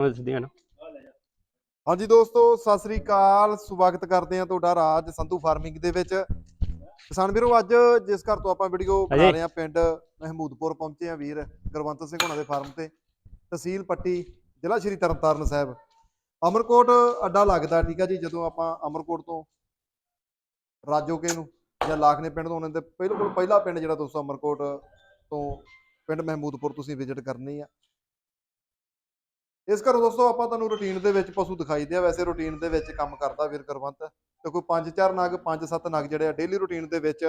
ਦੱਸਦੀਆਂ ਨਾ। ਹਾਂਜੀ ਦੋਸਤੋ ਸਤਿ ਸ੍ਰੀ ਅਕਾਲ। ਸਵਾਗਤ ਕਰਦੇ ਹਾਂ ਤੁਹਾਡਾ ਰਾਜ ਸੰਧੂ ਫਾਰਮਿੰਗ ਦੇ ਵਿੱਚ। ਕਿਸਾਨ ਵੀਰੋ ਅੱਜ ਜਿਸ ਘਰ ਤੋਂ ਆਪਾਂ ਵੀਡੀਓ ਬਣਾ। ਰਹੇ ਹਾਂ ਪਿੰਡ ਮਹਿਮੂਦਪੁਰ ਪਹੁੰਚੇ ਆ ਵੀਰ ਗੁਰਵੰਤ ਸਿੰਘ ਹੋਣਾ ਦੇ ਫਾਰਮ ਤੇ ਤਹਿਸੀਲ ਪੱਟੀ ਜ਼ਿਲ੍ਹਾ ਸ਼੍ਰੀ ਤਰਨਤਾਰਨ ਸਾਹਿਬ। ਅਮਰਕੋਟ ਅੱਡਾ ਲੱਗਦਾ ਠੀਕ ਆ ਜੀ ਜਦੋਂ ਆਪਾਂ ਅਮਰਕੋਟ ਤੋਂ ਰਾਜੋਕੇ ਨੂੰ ਜਾਂ ਲਾਖਨੇ ਪਿੰਡ ਤੋਂ ਉਹਨਾਂ ਦੇ ਬਿਲਕੁਲ ਪਹਿਲਾ ਪਿੰਡ ਜਿਹੜਾ ਦੋਸਤੋ ਅਮਰਕੋਟ ਤੋਂ ਪਿੰਡ ਮਹਿਮੂਦਪੁਰ ਤੁਸੀਂ ਵਿਜ਼ਿਟ ਕਰਨੀ ਆ। ਇਸ ਘਰੋਂ ਦੋਸਤੋ, ਆਪਾਂ ਤੁਹਾਨੂੰ ਰੁਟੀਨ ਦੇ ਵਿੱਚ ਪਸ਼ੂ ਦਿਖਾਈ ਆ ਵੈਸੇ ਰੁਟੀਨ ਦੇ ਵਿੱਚ ਕੰਮ ਕਰਦਾ ਵੀਰ ਕਰਵੰਤ ਤੇ ਕੋਈ 5-4 ਨਗ 5-7 ਨਗ ਜਿਹੜੇ ਆ ਡੇਲੀ ਰੁਟੀਨ ਦੇ ਵਿੱਚ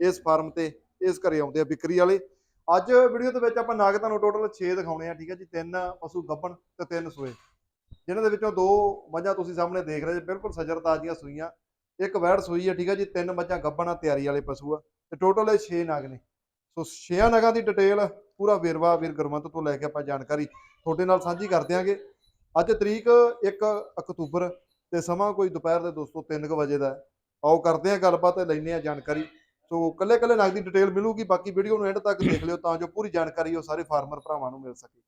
ਇਸ ਫਾਰਮ ਤੇ, ਇਸ ਘਰੇ ਆਉਂਦੇ ਆ ਵਿਕਰੀ ਵਾਲੇ। ਅੱਜ ਵੀਡੀਓ ਦੇ ਵਿੱਚ ਆਪਾਂ ਨਾਗ ਤੁਹਾਨੂੰ ਟੋਟਲ 6 ਦਿਖਾਉਣੇ ਆ, ਠੀਕ ਹੈ ਜੀ। ਤਿੰਨ ਪਸ਼ੂ ਗੱਭਣ ਤੇ ਤਿੰਨ ਸੂਏ। ਜਿਨ੍ਹਾਂ ਦੇ ਵਿੱਚੋਂ ਦੋ ਮੱਝਾਂ ਤੁਸੀਂ ਸਾਹਮਣੇ ਦੇਖ ਰਹੇ ਜੀ, ਬਿਲਕੁਲ ਸਜਰ ਤਾਜ਼ੀਆਂ ਸੂਈਆਂ। ਇੱਕ ਵੈੜ ਸੂਈ ਹੈ ਠੀਕ ਹੈ ਜੀ। ਤਿੰਨ ਮੱਝਾਂ ਗੱਭਣ ਆ, ਤਿਆਰੀ ਵਾਲੇ ਪਸ਼ੂ ਆ। ਤੇ ਟੋਟਲ ਇਹ 6 ਨਾਗ ਨੇ। ਸੋ 6 ਨਗਾਂ ਦੀ ਡਿਟੇਲ ਪੂਰਾ ਵੇਰਵਾ ਵੀਰ ਗੁਰਮੰਤ ਤੋਂ ਲੈ ਕੇ ਆਪਾਂ ਜਾਣਕਾਰੀ ਤੁਹਾਡੇ ਨਾਲ ਸਾਂਝੀ ਕਰ ਦਿਆਂਗੇ। ਅੱਜ ਤਰੀਕ 1 ਅਕਤੂਬਰ ਤੇ ਸਮਾਂ ਕੋਈ ਦੁਪਹਿਰ ਦੇ ਦੋਸਤੋ 3 ਵਜੇ ਦਾ। ਆਓ ਕਰਦੇ ਆਂ ਗੱਲਬਾਤ ਤੇ ਆਂ ਜਾਣਕਾਰੀ। ਸੋ ਕੱਲੇ ਕੱਲੇ ਨਗ ਦੀ ਡਿਟੇਲ ਮਿਲੂਗੀ ਬਾਕੀ ਵੀਡੀਓ ਨੂੰ ਐਂਡ ਤੱਕ ਦੇਖ ਲਿਓ ਤਾਂ ਜੋ ਪੂਰੀ ਜਾਣਕਾਰੀ ਉਹ ਸਾਰੇ ਫਾਰਮਰ ਭਰਾਵਾਂ ਨੂੰ ਮਿਲ ਸਕੇ।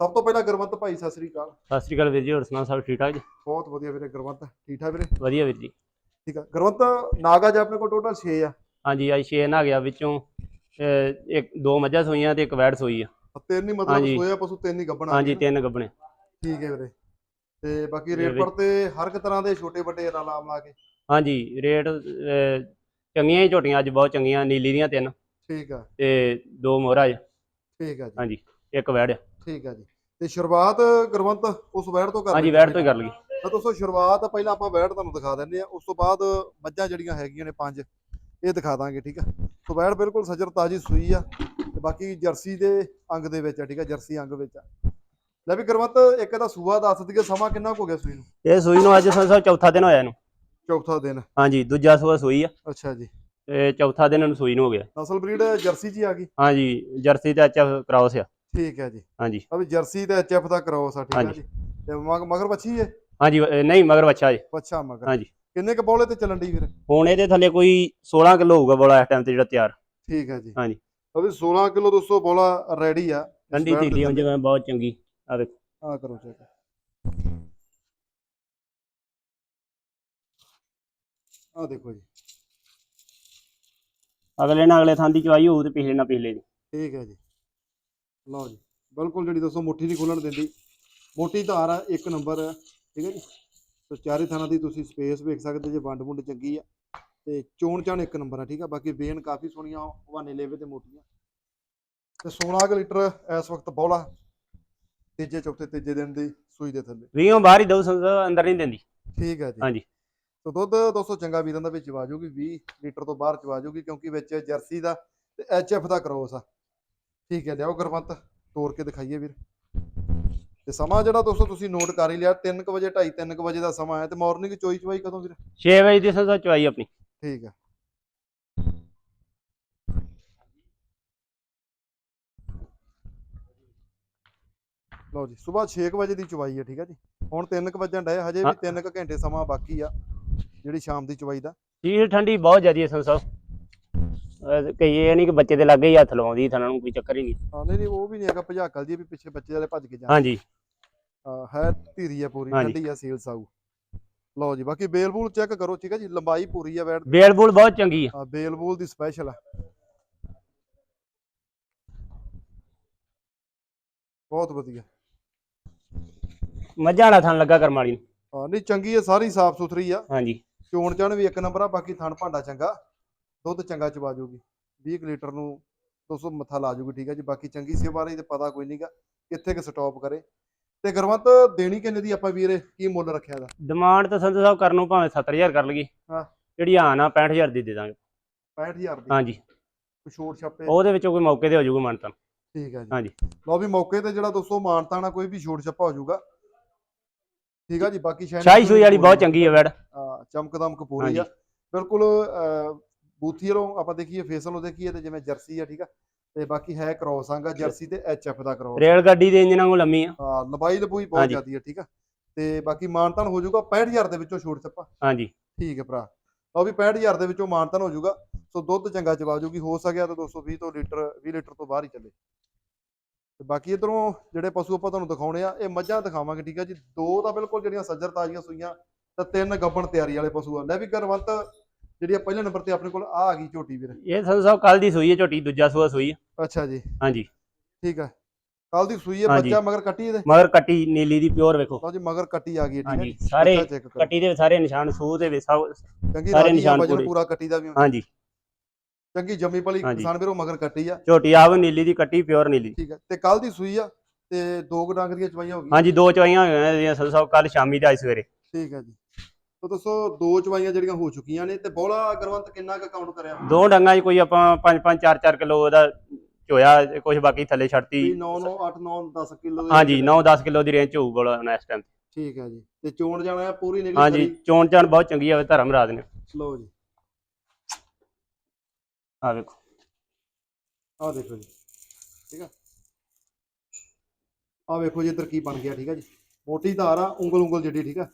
ਸਭ ਤੋਂ ਪਹਿਲਾਂ ਗੁਰਵੰਤ ਭਾਈ ਸਤਿ ਸ੍ਰੀ ਅਕਾਲ। ਸਤਿ ਸ੍ਰੀ ਅਕਾਲ ਵੀਰ ਜੀ ਹੋਰ ਸੁਣਾਓ ਸਭ ਠੀਕ ਠਾਕ ਜੀ? ਬਹੁਤ ਵਧੀਆ ਵੀਰੇ ਗੁਰਵੰਤ ਠੀਕ ਠਾਕ ਵੀਰੇ? ਵਧੀਆ ਵੀਰ ਜੀ। ਠੀਕ ਆ। ਗੁਰਵੰਤ ਨਾਗਾ ਜੀ ਆਪਣੇ ਕੋਲ ਟੋਟਲ 6 ਆ। ਹਾਂਜੀ ਅੱਜ 6 ਨਾ ਗਿਆ ਵਿੱਚੋਂ। ਇੱਕ ਦੋ ਮੱਝਾਂ ਸੋਈਆਂ ਤੇ ਇੱਕ ਵੈੜ ਸੋਈ ਆ। ਤਿੰਨ ਹੀ ਮਤਲਬ ਹਾਂਜੀ। ਸੋਇਆ ਪਸ਼ੂ ਤਿੰਨ ਹੀ ਗੱਭਣਾ ਹਾਂਜੀ ਤਿੰਨ ਗੱਬਣੇ ਠੀਕ ਹੈ ਵੀਰੇ। ਤੇ ਬਾਕੀ ਰੇਟ ਪਰ ਤੇ ਹਰ ਇੱਕ ਤਰ੍ਹਾਂ ਦੇ ਛੋਟੇ ਵੱਡੇ ਨਾਮ ਲਾ ਕੇ। ਹਾਂਜੀ ਰੇਟ ਅਹ, ਚੰਗੀਆਂ ਹੀ ਝੋਟੀਆਂ ਅੱਜ ਬਹੁਤ ਚੰਗੀਆਂ ਨੀਲੀ ਦੀਆਂ ਤਿੰਨ। ਠੀਕ ਆ। ਤੇ ਦੋ ਮੋਹਰਾ ਜੀ। ਠੀਕ ਆ ਜੀ। ਹਾਂਜੀ ਇੱਕ ਵੈੜ ਆ। ਠੀਕ ਆ ਜੀ। ਤੇ ਸ਼ੁਰੂਆਤ ਗੁਰਵੰਤ ਉਸ ਵੈੜ ਤੋਂ ਕਰ ਹਾਂਜੀ ਵੈੜ। ਤੋਂ ਹੀ ਕਰ ਲਈਏ। ਤਾਂ ਦੋਸਤੋ ਸ਼ੁਰੂਆਤ ਪਹਿਲਾਂ ਆਪਾਂ ਵੈੜ ਤੁਹਾਨੂੰ ਦਿਖਾ ਦਿੰਦੇ ਆ ਉਸ ਤੋਂ ਬਾਅਦ ਮੱਝਾਂ ਜਿਹੜੀਆਂ ਹੈਗੀਆਂ ਨੇ ਪੰਜ। ਇਹ ਦਿਖਾ ਦਾਂਗੇ ਠੀਕ ਆ? ਸੋ ਵੈੜ ਬਿਲਕੁਲ ਸਜਰ ਤਾਜੀ ਸੂਈ ਆ ਤੇ ਬਾਕੀ ਜਰਸੀ ਦੇ ਅੰਗ ਦੇ ਵਿੱਚ ਆ ਠੀਕ ਆ? ਜਰਸੀ ਅੰਗ ਵਿੱਚ ਆ। ਲੈ ਵੀ ਗੁਰਵੰਤ ਇੱਕ ਇਹਦਾ ਸੂਆ ਦੱਸ ਦਈਏ ਸਮਾਂ ਕਿੰਨਾ ਕੁ ਹੋ ਗਿਆ ਸੂਈ ਨੂੰ? ਇਹ ਸੂਈ ਨੂੰ ਅੱਜ ਸੰਸਾ ਚੌਥਾ ਦਿਨ ਹੋਇਆ ਇਹਨੂੰ। ਚੌਥਾ ਦਿਨ। ਹਾਂਜੀ ਦੂਜਾ ਸੂਆ ਸੂਈ ਆ। ਅੱਛਾ ਜੀ। ਤੇ ਚੌਥਾ ਦਿਨ ਇਹਨੂੰ ਸੂਈ ਨੂੰ ਹੋ ਗਿਆ। ਨਸਲ ਬਰੀਡ ਜਰਸੀ ਜੀ ਆ ਗਈ? ਹਾਂਜੀ ਜਰਸੀ ਤੇ ਐਚਐਫ ਕ੍ਰਾਸ ਆ। ਠੀਕ ਹੈ ਜੀ। ਹਾਂਜੀ। ਵੀ ਜਰਸੀ ਤੇ ਐਚਐਫ ਦਾ ਕ੍ਰੋਸ ਆ ਠੀਕ ਹਾਂਜੀ। ਜੀ। ਤੇ ਮਗ- ਮਗਰ ਬੱਚੀ ਹੈ ਹਾਂਜੀ ਨਹੀਂ ਮਗਰ ਬੱਚਾ ਜੀ। ਬੱਚਾ ਮਗਰ। ਹਾਂਜੀ। ਕਿੰਨੇ ਕ ਬੋਲੇ ਤੇ ਚੱਲਣ ਦੀ ਵੀਰ ਹੁਣ ਇਹਦੇ ਥੱਲੇ ਕੋਈ 16 ਕਿਲੋ ਹੋਊਗਾ ਬੋਲਾ ਇਸ ਟਾਈਮ ਤੇ ਜਿਹੜਾ ਤਿਆਰ। ਠੀਕ ਹੈ ਜੀ। ਹਾਂਜੀ। ਆ ਵੀ 16 ਕਿਲੋ ਦੋਸਤੋ ਬੋਲਾ ਰੈਡੀ ਆ। ਠੰਡੀ ਢੀਲੀ ਹੁਣ। ਜਿਵੇਂ ਬਹੁਤ ਚੰਗੀ। ਆ ਦੇਖੋ। ਆ ਕਰੋ ਚੈੱਕ ਆ ਦੇਖੋ ਜੀ। ਅਗਲੇ ਨਾਲ ਅਗਲੇ ਥਾਂ ਦੀ ਚਵਾਈ ਹੋਊ ਤੇ ਪਿਛਲੇ ਨਾਲ ਪਿਛਲੇ ਦੀ। ਠੀਕ ਹੈ ਜੀ। ਲਓ ਜੀ। ਬਿਲਕੁਲ ਜਿਹੜੀ ਦੋਸਤੋ ਮੁੱਠੀ ਦੀ ਖੋਲਣ ਦਿੰਦੀ। ਮੋਟੀ ਧਾਰ ਆ ਇੱਕ ਨੰਬਰ ਠੀਕ ਹੈ ਜੀ। ਸੋ ਚਾਰੇ ਥਾਣਾ ਦੀ ਤੁਸੀਂ ਸਪੇਸ ਵੇਖ ਸਕਦੇ ਜੇ ਵੰਡ ਵੁੰਡ ਚੰਗੀ ਆ। ਤੇ ਚੋਣ ਚਾਣ ਇੱਕ ਨੰਬਰ ਆ ਠੀਕ ਆ? ਬਾਕੀ ਬੇਨ ਕਾਫੀ ਸੋਹਣੀਆਂ ਹਵਾਨੇ ਲੇਵੇ ਤੇ ਮੋਟੀਆਂ। ਤੇ 16 ਕੁ ਲੀਟਰ ਇਸ ਵਕਤ ਬੌਲਾ ਤੀਜੇ ਚੌਥੇ ਤੀਜੇ ਦਿਨ ਦੀ ਸੂਈ ਦੇ ਥੱਲੇ। ਵੀਹੋਂ ਬਾਹਰ ਹੀ ਦਊ ਸੰਸਾ ਅੰਦਰ ਨਹੀਂ ਦਿੰਦੀ। ਠੀਕ ਹੈ ਜੀ। ਹਾਂਜੀ। ਸੋ ਦੁੱਧ ਦੋਸਤੋ ਚੰਗਾ ਵੀਰਾਂ ਦਾ ਵਿੱਚ ਚਵਾ ਜਾਊਗੀ 20 ਲੀਟਰ ਤੋਂ ਬਾਹਰ ਚਵਾ ਜਾਊਗੀ ਕਿਉਂਕਿ ਵਿੱਚ ਜਰਸੀ ਦਾ ਤੇ ਐਚਐਫ ਦਾ ਕ੍ਰੋਸ ਆ। ਠੀਕ ਹੈ ਲਿਆਓ ਗੁਰਵੰਤ ਤੋੜ ਕੇ ਦਿਖਾਈਏ ਵੀਰ। ਤੇ ਸਮਾਂ ਜਿਹੜਾ ਦੋਸਤੋ ਤੁਸੀਂ ਨੋਟ ਕਰ ਹੀ ਲਿਆ 3 ਵਜੇ 2:30 3 ਵਜੇ ਦਾ ਸਮਾਂ ਹੈ ਤੇ ਮਾਰਨਿੰਗ ਚੋਈ ਚਵਾਈ ਕਦੋਂ ਵੀਰ 6 ਵਜੇ ਦੀ ਸੰਸਾ ਚਵਾਈ ਆਪਣੀ। ਠੀਕ ਹੈ। ਲਓ ਜੀ ਸਵੇਰ 6 ਵਜੇ ਦੀ ਚਵਾਈ ਹੈ ਠੀਕ ਹੈ ਜੀ। ਹੁਣ 3 ਵਜੇ ਡਏ ਹਜੇ ਵੀ ਹਾਂ। 3 ਘੰਟੇ ਸਮਾਂ ਬਾਕੀ ਆ ਜਿਹੜੀ ਸ਼ਾਮ ਦੀ ਚਵਾਈ ਦਾ। ਚੀਜ਼ ਠੰਡੀ ਬਹੁਤ ਜ਼ਿਆਦੀ ਹੈ ਸੰਸਾ ਅਹ ਕਈ ਇਹ ਨਹੀਂ ਕਿ ਬੱਚੇ ਦੇ ਲੱਗੇ ਹੀ ਹੱਥ ਲਵਾਉਂਦੀ ਥਣਾ ਨੂੰ ਕੋਈ ਚੱਕਰ ਹੀ ਨਹੀਂ। ਹਾਂ ਨਹੀਂ ਨਹੀਂ ਉਹ ਵੀ ਨਹੀਂ ਹੈਗਾ ਭਜਾਕਲ ਜੀ ਵੀ ਪਿੱਛੇ ਬੱਚੇ ਵਾਲੇ ਭੱਜ ਕੇ ਜਾਣ। ਹਾਂਜੀ। ਹੈ ਧੀਰੀ ਆ ਪੂਰੀ ਹਾਂਜੀ। ਠੰਡੀ ਆ ਸੇਲ ਸਾਊ। ਲਓ ਜੀ ਬਾਕੀ ਬੇਲ ਬੂਲ ਚੈੱਕ ਕਰੋ ਠੀਕ ਹੈ ਜੀ ਲੰਬਾਈ ਪੂਰੀ ਆ ਵੈੜ। ਬੇਲ ਬੂਲ ਬਹੁਤ ਚੰਗੀ ਆ। ਆ ਬੇਲ ਬੂਲ ਦੀ ਸਪੈਸ਼ਲ ਆ। ਬਹੁਤ ਵਧੀਆ। ਮੱਝਾਂ ਵਾਲਾ ਥਣ ਲੱਗਾ ਕਰਮ ਵਾਲੀ ਨੂੰ। ਹਾਂ ਨਹੀਂ ਚੰਗੀ ਆ ਸਾਰੀ ਸਾਫ਼ ਸੁਥਰੀ ਆ। ਹਾਂਜੀ। ਚੋਣ ਚਾਣ ਵੀ ਇੱਕ ਨੰਬਰ ਆ ਬਾਕੀ ਥਣ ਭਾਂਡਾ ਚੰਗਾ। ਦੁੱਧ ਚੰਗਾ ਚਵਾ ਜੂਗੀ। 20 ਕੁ ਲੀਟਰ ਨੂੰ 200 ਮੱਥਾ ਲਾ ਜੂਗੀ ਠੀਕ ਹੈ ਜੀ ਬਾਕੀ ਚੰਗੀ ਸੇਵਾ ਬਾਰੇ ਤੇ ਪਤਾ ਕੋਈ ਨਹੀਂਗਾ ਕਿੱਥੇ ਕਿ ਸਟਾਪ ਕਰੇ। ਤੇ ਗੁਰਵੰਤ ਦੇਣੀ ਕਿੰਨੇ ਦੀ ਆਪਾਂ ਵੀਰੇ? ਕੀ ਮੁੱਲ ਰੱਖਿਆ ਦਾ ਡਿਮਾਂਡ ਤਾਂ ਸੰਧੂ ਸਾਹਿਬ ਕਰਨ ਨੂੰ ਭਾਵੇਂ 70000 ਕਰ ਲਈਏ। ਹਾਂ। ਜਿਹੜੀ ਆਨ ਆ 65000 ਦੀ ਦੇ ਦਾਂਗੇ। 65000 ਦੀ? ਹਾਂਜੀ। ਕੋਈ ਛੋਟ ਛਾਪੇ? ਉਹਦੇ ਵਿੱਚੋਂ ਕੋਈ ਮੌਕੇ ਤੇ ਹੋ ਜਾਊਗਾ ਮਨ ਤਾਂ ਠੀਕ ਹੈ ਜੀ। ਹਾਂਜੀ। ਲਓ ਵੀ ਮੌਕੇ ਤੇ ਜਿਹੜਾ ਦੋਸਤੋ ਮਾਨਤਾ ਨਾਲ ਕੋਈ ਵੀ ਛੋਟ ਛੱਪਾ ਹੋ ਜਾਊਗਾ। ਠੀਕ ਆ ਜੀ ਬਾਕੀ ਸ਼ਾਹੀ ਸੂਈ ਵਾਲੀ ਬਹੁਤ ਚੰਗੀ ਹੈ ਵੈੜ। ਆ ਚਮਕਦਮ ਕਪੂਰੀ ਆ। ਬਿਲਕੁਲ ਬੂਥੀ ਵੱਲੋਂ ਆਪਾਂ ਦੇਖੀਏ ਫੇਸ ਵੱਲੋਂ ਦੇਖੀਏ ਤੇ ਜਿਵੇਂ ਜਰਸੀ ਆ ਠੀਕ ਆ। ਤੇ ਬਾਕੀ ਹੈ ਕ੍ਰੋਸ ਆਂਗਾ ਜਰਸੀ ਤੇ ਐਚਐਫ ਦਾ ਕ੍ਰੋਸ ਰੇਲ ਗੱਡੀ ਦੇ ਇੰਜਨਾਂ ਨੂੰ ਲੰਮੀ ਆ। ਹਾਂ ਲੰਬਾਈ ਲਬੂਈ ਬਹੁਤ ਹਾਂਜੀ। ਜ਼ਿਆਦੀ ਆ ਠੀਕ ਆ। ਤੇ ਬਾਕੀ ਮਾਨਤਾਨ ਹੋ ਜਾਊਗਾ 65000 ਦੇ ਵਿੱਚੋਂ ਛੋਟ ਛੱਪਾ। ਹਾਂਜੀ। ਠੀਕ ਹੈ ਭਰਾ। ਲਓ ਵੀ 65000 ਦੇ ਵਿੱਚੋਂ ਮਾਨਤਾਨ ਹੋ ਜਾਊਗਾ। ਸੋ ਦੁੱਧ ਚੰਗਾ ਚਵਾ ਜੂਗੀ ਹੋ ਸਕਿਆ ਤਾਂ 220 ਤੋਂ ਲੀਟਰ 20 ਲੀਟਰ ਤੋਂ ਬਾਹਰ ਹੀ ਚੱਲੇ। ਤੇ ਬਾਕੀ ਇਧਰੋਂ ਜਿਹੜੇ ਪਸ਼ੂ ਆਪਾਂ ਤੁਹਾਨੂੰ ਦਿਖਾਉਣੇ ਆ ਇਹ ਮੱਝਾਂ ਦਿਖਾਵਾਂਗੇ ਠੀਕ ਆ ਜੀ। ਦੋ ਤਾਂ ਬਿਲਕੁਲ ਜਿਹੜੀਆਂ ਸੱਜਰ ਤਾਜ਼ੀਆਂ ਸੂਈਆਂ ਤੇ ਤਿੰਨ ਗੱਬਣ ਤਿਆਰੀ ਵਾਲੇ ਪਸ਼ੂ ਆ। ਲੈ ਵੀ ਗਰਵੰਤ ਜਿਹੜੀ ਆ ਪਹਿਲੇ ਨੰਬਰ ਤੇ ਆਪਣੇ ਕੋਲ ਆ ਆ ਗਈ ਝੋਟੀ ਵੀਰ। ਇਹ ਸੰਧੂ ਸਾਹਿਬ ਕੱਲ ਦੀ ਸੂਈ ਹੈ ਝੋਟੀ ਦੂਜਾ ਸੂਆ ਸੂਈ ਹੈ। ਅੱਛਾ ਜੀ। ਹਾਂਜੀ। ਠੀਕ ਆ ਕੱਲ ਦੀ ਸੂਈ ਹੈ ਹਾਂਜੀ। ਬੱਚਾ ਮਗਰ ਕੱਟੀ ਇਹਦੇ? ਮਗਰ ਕੱਟੀ ਨੀਲੀ ਦੀ ਪਿਓਰ ਵੇਖੋ। ਲਓ ਜੀ ਮਗਰ ਕੱਟੀ ਆ ਗਈ ਹੈ, ਠੀਕ ਹੈ ਹਾਂਜੀ। ਜੀ। ਸਾਰੇ ਬੱਚਾ check ਕਰੋ। ਕੱਟੀ ਦੇ ਸਾਰੇ ਨਿਸ਼ਾਨ ਸੂਹ ਦੇ ਵਿੱਚ ਸਭ ਚੰਗੀ ਸਾਰੇ ਰਾਜੀ ਆ ਨਿਸ਼ਾਨ ਵਜਨ ਪੂਰੇ। ਪੂਰਾ ਕੱਟੀ ਦਾ ਵੀ। ਹੁੰਦਾ। ਹਾਂਜੀ। ਚੰਗੀ ਜੰਮੀ ਪਲੀ ਹਾਂਜੀ। ਕਿਸਾਨ ਵੀਰੋ ਮਗਰ ਕੱਟੀ ਆ। ਝੋਟੀ ਆਵ ਨੀਲੀ ਦੀ ਕੱਟੀ ਪਿਓਰ ਨੀਲੀ। ਠੀਕ ਹੈ। ਤੇ ਕੱਲ ਦੀ ਸੂਈ ਆ ਤੇ ਦੋ ਕੁ ਡੰਗ ਦੀਆਂ ਚਵਾਈਆਂ ਹੋ ਗਈਆਂ। ਹਾਂਜੀ ਦੋ ਚਵਾਈਆਂ ਹੋਈਆਂ ਇਹਦੀਆਂ ਸੰਧੂ ਸਾਹਿਬ ਕੱਲ ਸ਼ਾਮੀ ਤੇ ਅੱਜ ਸਵੇਰੇ। ਠੀਕ ਹੈ ਜੀ। ਤਾਂ ਦੱਸੋ ਦੋ ਚਵਾਈਆਂ ਜਿਹੜੀਆਂ ਹੋ ਚੁੱਕੀਆਂ ਨੇ ਤੇ ਬੋਲਾ ਗਰਵੰਤ ਕਿੰਨਾ ਕੁ ਕਾਊਂਟ ਕਰਿਆ? ਦੋ ਡੰਗਾਂ 'ਚ ਕੋਈ ਆਪਾਂ 5 5 4 4 ਕਿਲੋ ਉਹਦਾ ਚੋਇਆ ਕੁਝ ਬਾਕੀ ਥੱਲੇ ਛੱਡਤੀ। ਵੀ 9 9 8 9 10 ਕਿਲੋ ਹਾਂਜੀ 9 10 ਕਿਲੋ ਦੀ ਰੇਂਜ ਹੋਊ ਬੋਲਾ ਹੁਣ ਇਸ ਟਾਈਮ ਠੀਕ ਹੈ ਜੀ ਤੇ ਚੋਣ ਜਾਣਾ ਹੈ ਪੂਰੀ ਨਿਕਲੀ ਹਾਂਜੀ ਚੋਣ ਚਾਣ ਬਹੁਤ ਚੰਗੀ ਆ ਧਰਮ ਰਾਜ ਨੇ। ਲਓ ਜੀ। ਆ ਵੇਖੋ। ਆਹ ਦੇਖੋ ਜੀ ਠੀਕ ਆ? ਆਹ ਵੇਖੋ ਜੀ ਇੱਧਰ ਕੀ ਬਣ ਗਿਆ ਠੀਕ ਆ ਜੀ। ਮੋਟੀ ਧਾਰ ਆ ਉਂਗਲ ਉਂਗਲ ਜਿਹੜੀ ਠੀਕ ਆ?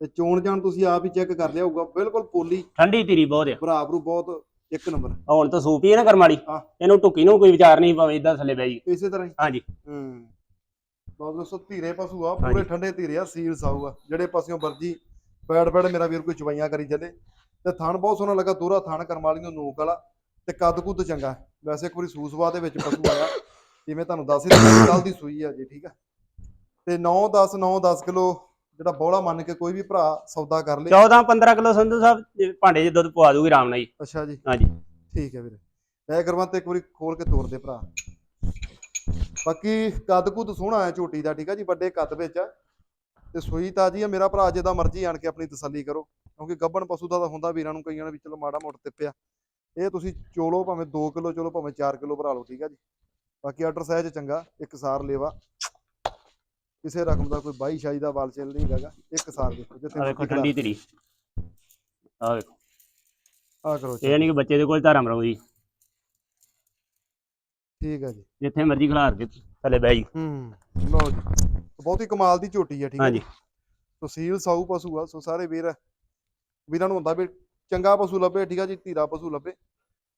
ਤੇ ਚੋਣ ਜਾਣ ਤੁਸੀਂ ਆਪ ਹੀ ਚੈੱਕ ਕਰ ਲਿਆ ਹੋਊਗਾ। ਬਿਲਕੁਲ ਪੋਲੀ ਠੰਡੀ ਧੀਰੀ ਬਹੁਤ ਆ। ਭਰਾ ਭਰੂ ਬਹੁਤ ਇੱਕ ਨੰਬਰ। ਹੁਣ ਤਾਂ ਸੂਪੀ ਹੈ ਨਾ ਕਰਮਾਲੀ ਹਾਂ। ਇਹਨੂੰ ਟੁੱਕੀ ਨੂੰ ਕੋਈ ਵਿਚਾਰ ਨਹੀਂ ਭਾਵੇਂ ਇਦਾਂ ਥੱਲੇ ਬਹਿ ਜੀ ਇਸੇ ਤਰ੍ਹਾਂ ਹੀ। ਹਾਂਜੀ। ਹੂੰ। ਲਓ ਦੋਸਤੋ ਧੀਰੇ ਪਸ਼ੂ ਆ ਪੂਰੇ ਹਾਂਜੀ। ਠੰਡੇ ਧੀਰੇ ਆ ਸੀਲ ਸਾਊ ਆ ਜਿਹੜੇ ਪਾਸਿਓਂ ਵਰਜੀ ਬੈੜ ਬੈੜ ਮੇਰਾ ਵੀਰ ਕੋਈ ਚਵਾਈਆਂ ਕਰੀ ਚੱਲੇ। ਤੇ ਥਣ ਬਹੁਤ ਸੋਹਣਾ ਲੱਗਾ ਦੋਹਰਾ ਥਣ ਕਰਮ ਵਾਲੀ ਨੂੰ ਨੋਕ ਵਾਲਾ। ਤੇ ਕੱਦ ਕੁੱਦ ਚੰਗਾ। ਵੈਸੇ ਇੱਕ ਵਾਰੀ ਸੂਸਵਾ ਦੇ ਵਿੱਚ ਪਸ਼ੂ ਆਇਆ। ਜਿਵੇਂ ਤੁਹਾਨੂੰ ਦੱਸ ਹੀ ਦਿੱਤਾ ਕੱਲ ਦੀ ਸੂਈ ਆ ਜੀ ਠੀਕ ਆ। ਤੇ 9 10 9 10 ਕਿਲੋ ਜਿਹੜਾ ਬੋਲਾ ਮੰਨ ਕੇ ਕੋਈ ਵੀ ਭਰਾ ਸੌਦਾ ਕਰ ਲੇ। 14 15 ਕਿਲੋ ਸੰਧੂ ਸਾਹਿਬ ਭਾਂਡੇ 'ਚ ਦੁੱਧ ਪਵਾ ਦੂਗੀ ਆਰਾਮ ਨਾਲ ਜੀ। ਅੱਛਾ ਜੀ। ਹਾਂਜੀ। ਠੀਕ ਹੈ ਵੀਰੇ। ਮੈਂ ਕਰਵਾਂ ਤੇ ਇੱਕ ਵਾਰੀ ਖੋਲ ਕੇ ਤੋੜ ਦੇ ਭਰਾ। ਬਾਕੀ ਕੱਦ ਕੁੱਦ ਸੋਹਣਾ ਹੈ ਝੋਟੀ ਦਾ ਠੀਕ ਆ ਜੀ? ਵੱਡੇ ਕੱਦ ਵਿੱਚ ਆ। ਤੇ ਸੂਈ ਤਾਜੀ ਆ। ਮੇਰਾ ਭਰਾ ਜਿਹਦਾ ਮਰਜ਼ੀ ਆਣ ਕੇ ਆਪਣੀ ਤਸੱਲੀ ਕਰੋ। ਕਿਉਂਕਿ ਗੱਬਣ ਪਸ਼ੂ ਦਾ ਤਾਂ ਹੁੰਦਾ ਵੀਰਾਂ ਨੂੰ ਕਈਆਂ ਨੇ ਵੀ ਚਲੋ ਮਾੜਾ ਮੋਟ ਤਿੱਪਿਆ ਇਹ ਤੁਸੀਂ ਚੋਲੋ ਭਾਵੇਂ 2 ਕਿਲੋ ਚਲੋ ਭਾਵੇਂ 4 ਕਿਲੋ ਭਰਾ ਲਓ ਠੀਕ ਆ ਜੀ? ਬਾਕੀ ਆਰਡਰ ਸਾਈਜ਼ ਚੰਗਾ। ਇੱਕ ਸਾਰ ਲੇਵਾ। ਕਿਸੇ ਰਕਮ ਦਾ ਕੋਈ ਬਾਈ ਸ਼ਾਈ ਦਾ ਵਾਲ ਚੱਲ ਨਹੀਂ ਹੈਗਾ ਇੱਕ ਸਾਰ ਦੇਖੋ ਜਿੱਥੇ ਆ ਮਰਜ਼ੀ ਠੰਡੀ ਧੀਰੀ। ਆ ਵੇਖੋ ਆ ਕਰੋ। ਇਹ ਨਹੀਂ ਕਿ ਬੱਚੇ ਦੇ ਕੋਲ ਧਰਮ ਰਹੂ ਜੀ ਠੀਕ ਆ ਜੀ। ਜਿੱਥੇ ਮਰਜ਼ੀ ਖਿਲਾਰ ਕੇ ਥੱਲੇ ਬਹਿ ਜੀ। ਹੂੰ ਲਓ ਜੀ। ਬਹੁਤ ਹੀ ਕਮਾਲ ਦੀ ਝੋਟੀ ਹੈ ਠੀਕ ਹੈ ਹਾਂਜੀ। ਤਹਿਸੀਲ ਸਾਊ ਪਸ਼ੂ ਆ ਸੋ ਸਾਰੇ ਵੀਰ ਵੀਰਾਂ ਨੂੰ ਹੁੰਦਾ ਵੀ ਚੰਗਾ ਪਸ਼ੂ ਲੱਭੇ ਠੀਕ ਆ ਜੀ ਧੀਰਾ ਪਸ਼ੂ ਲੱਭੇ।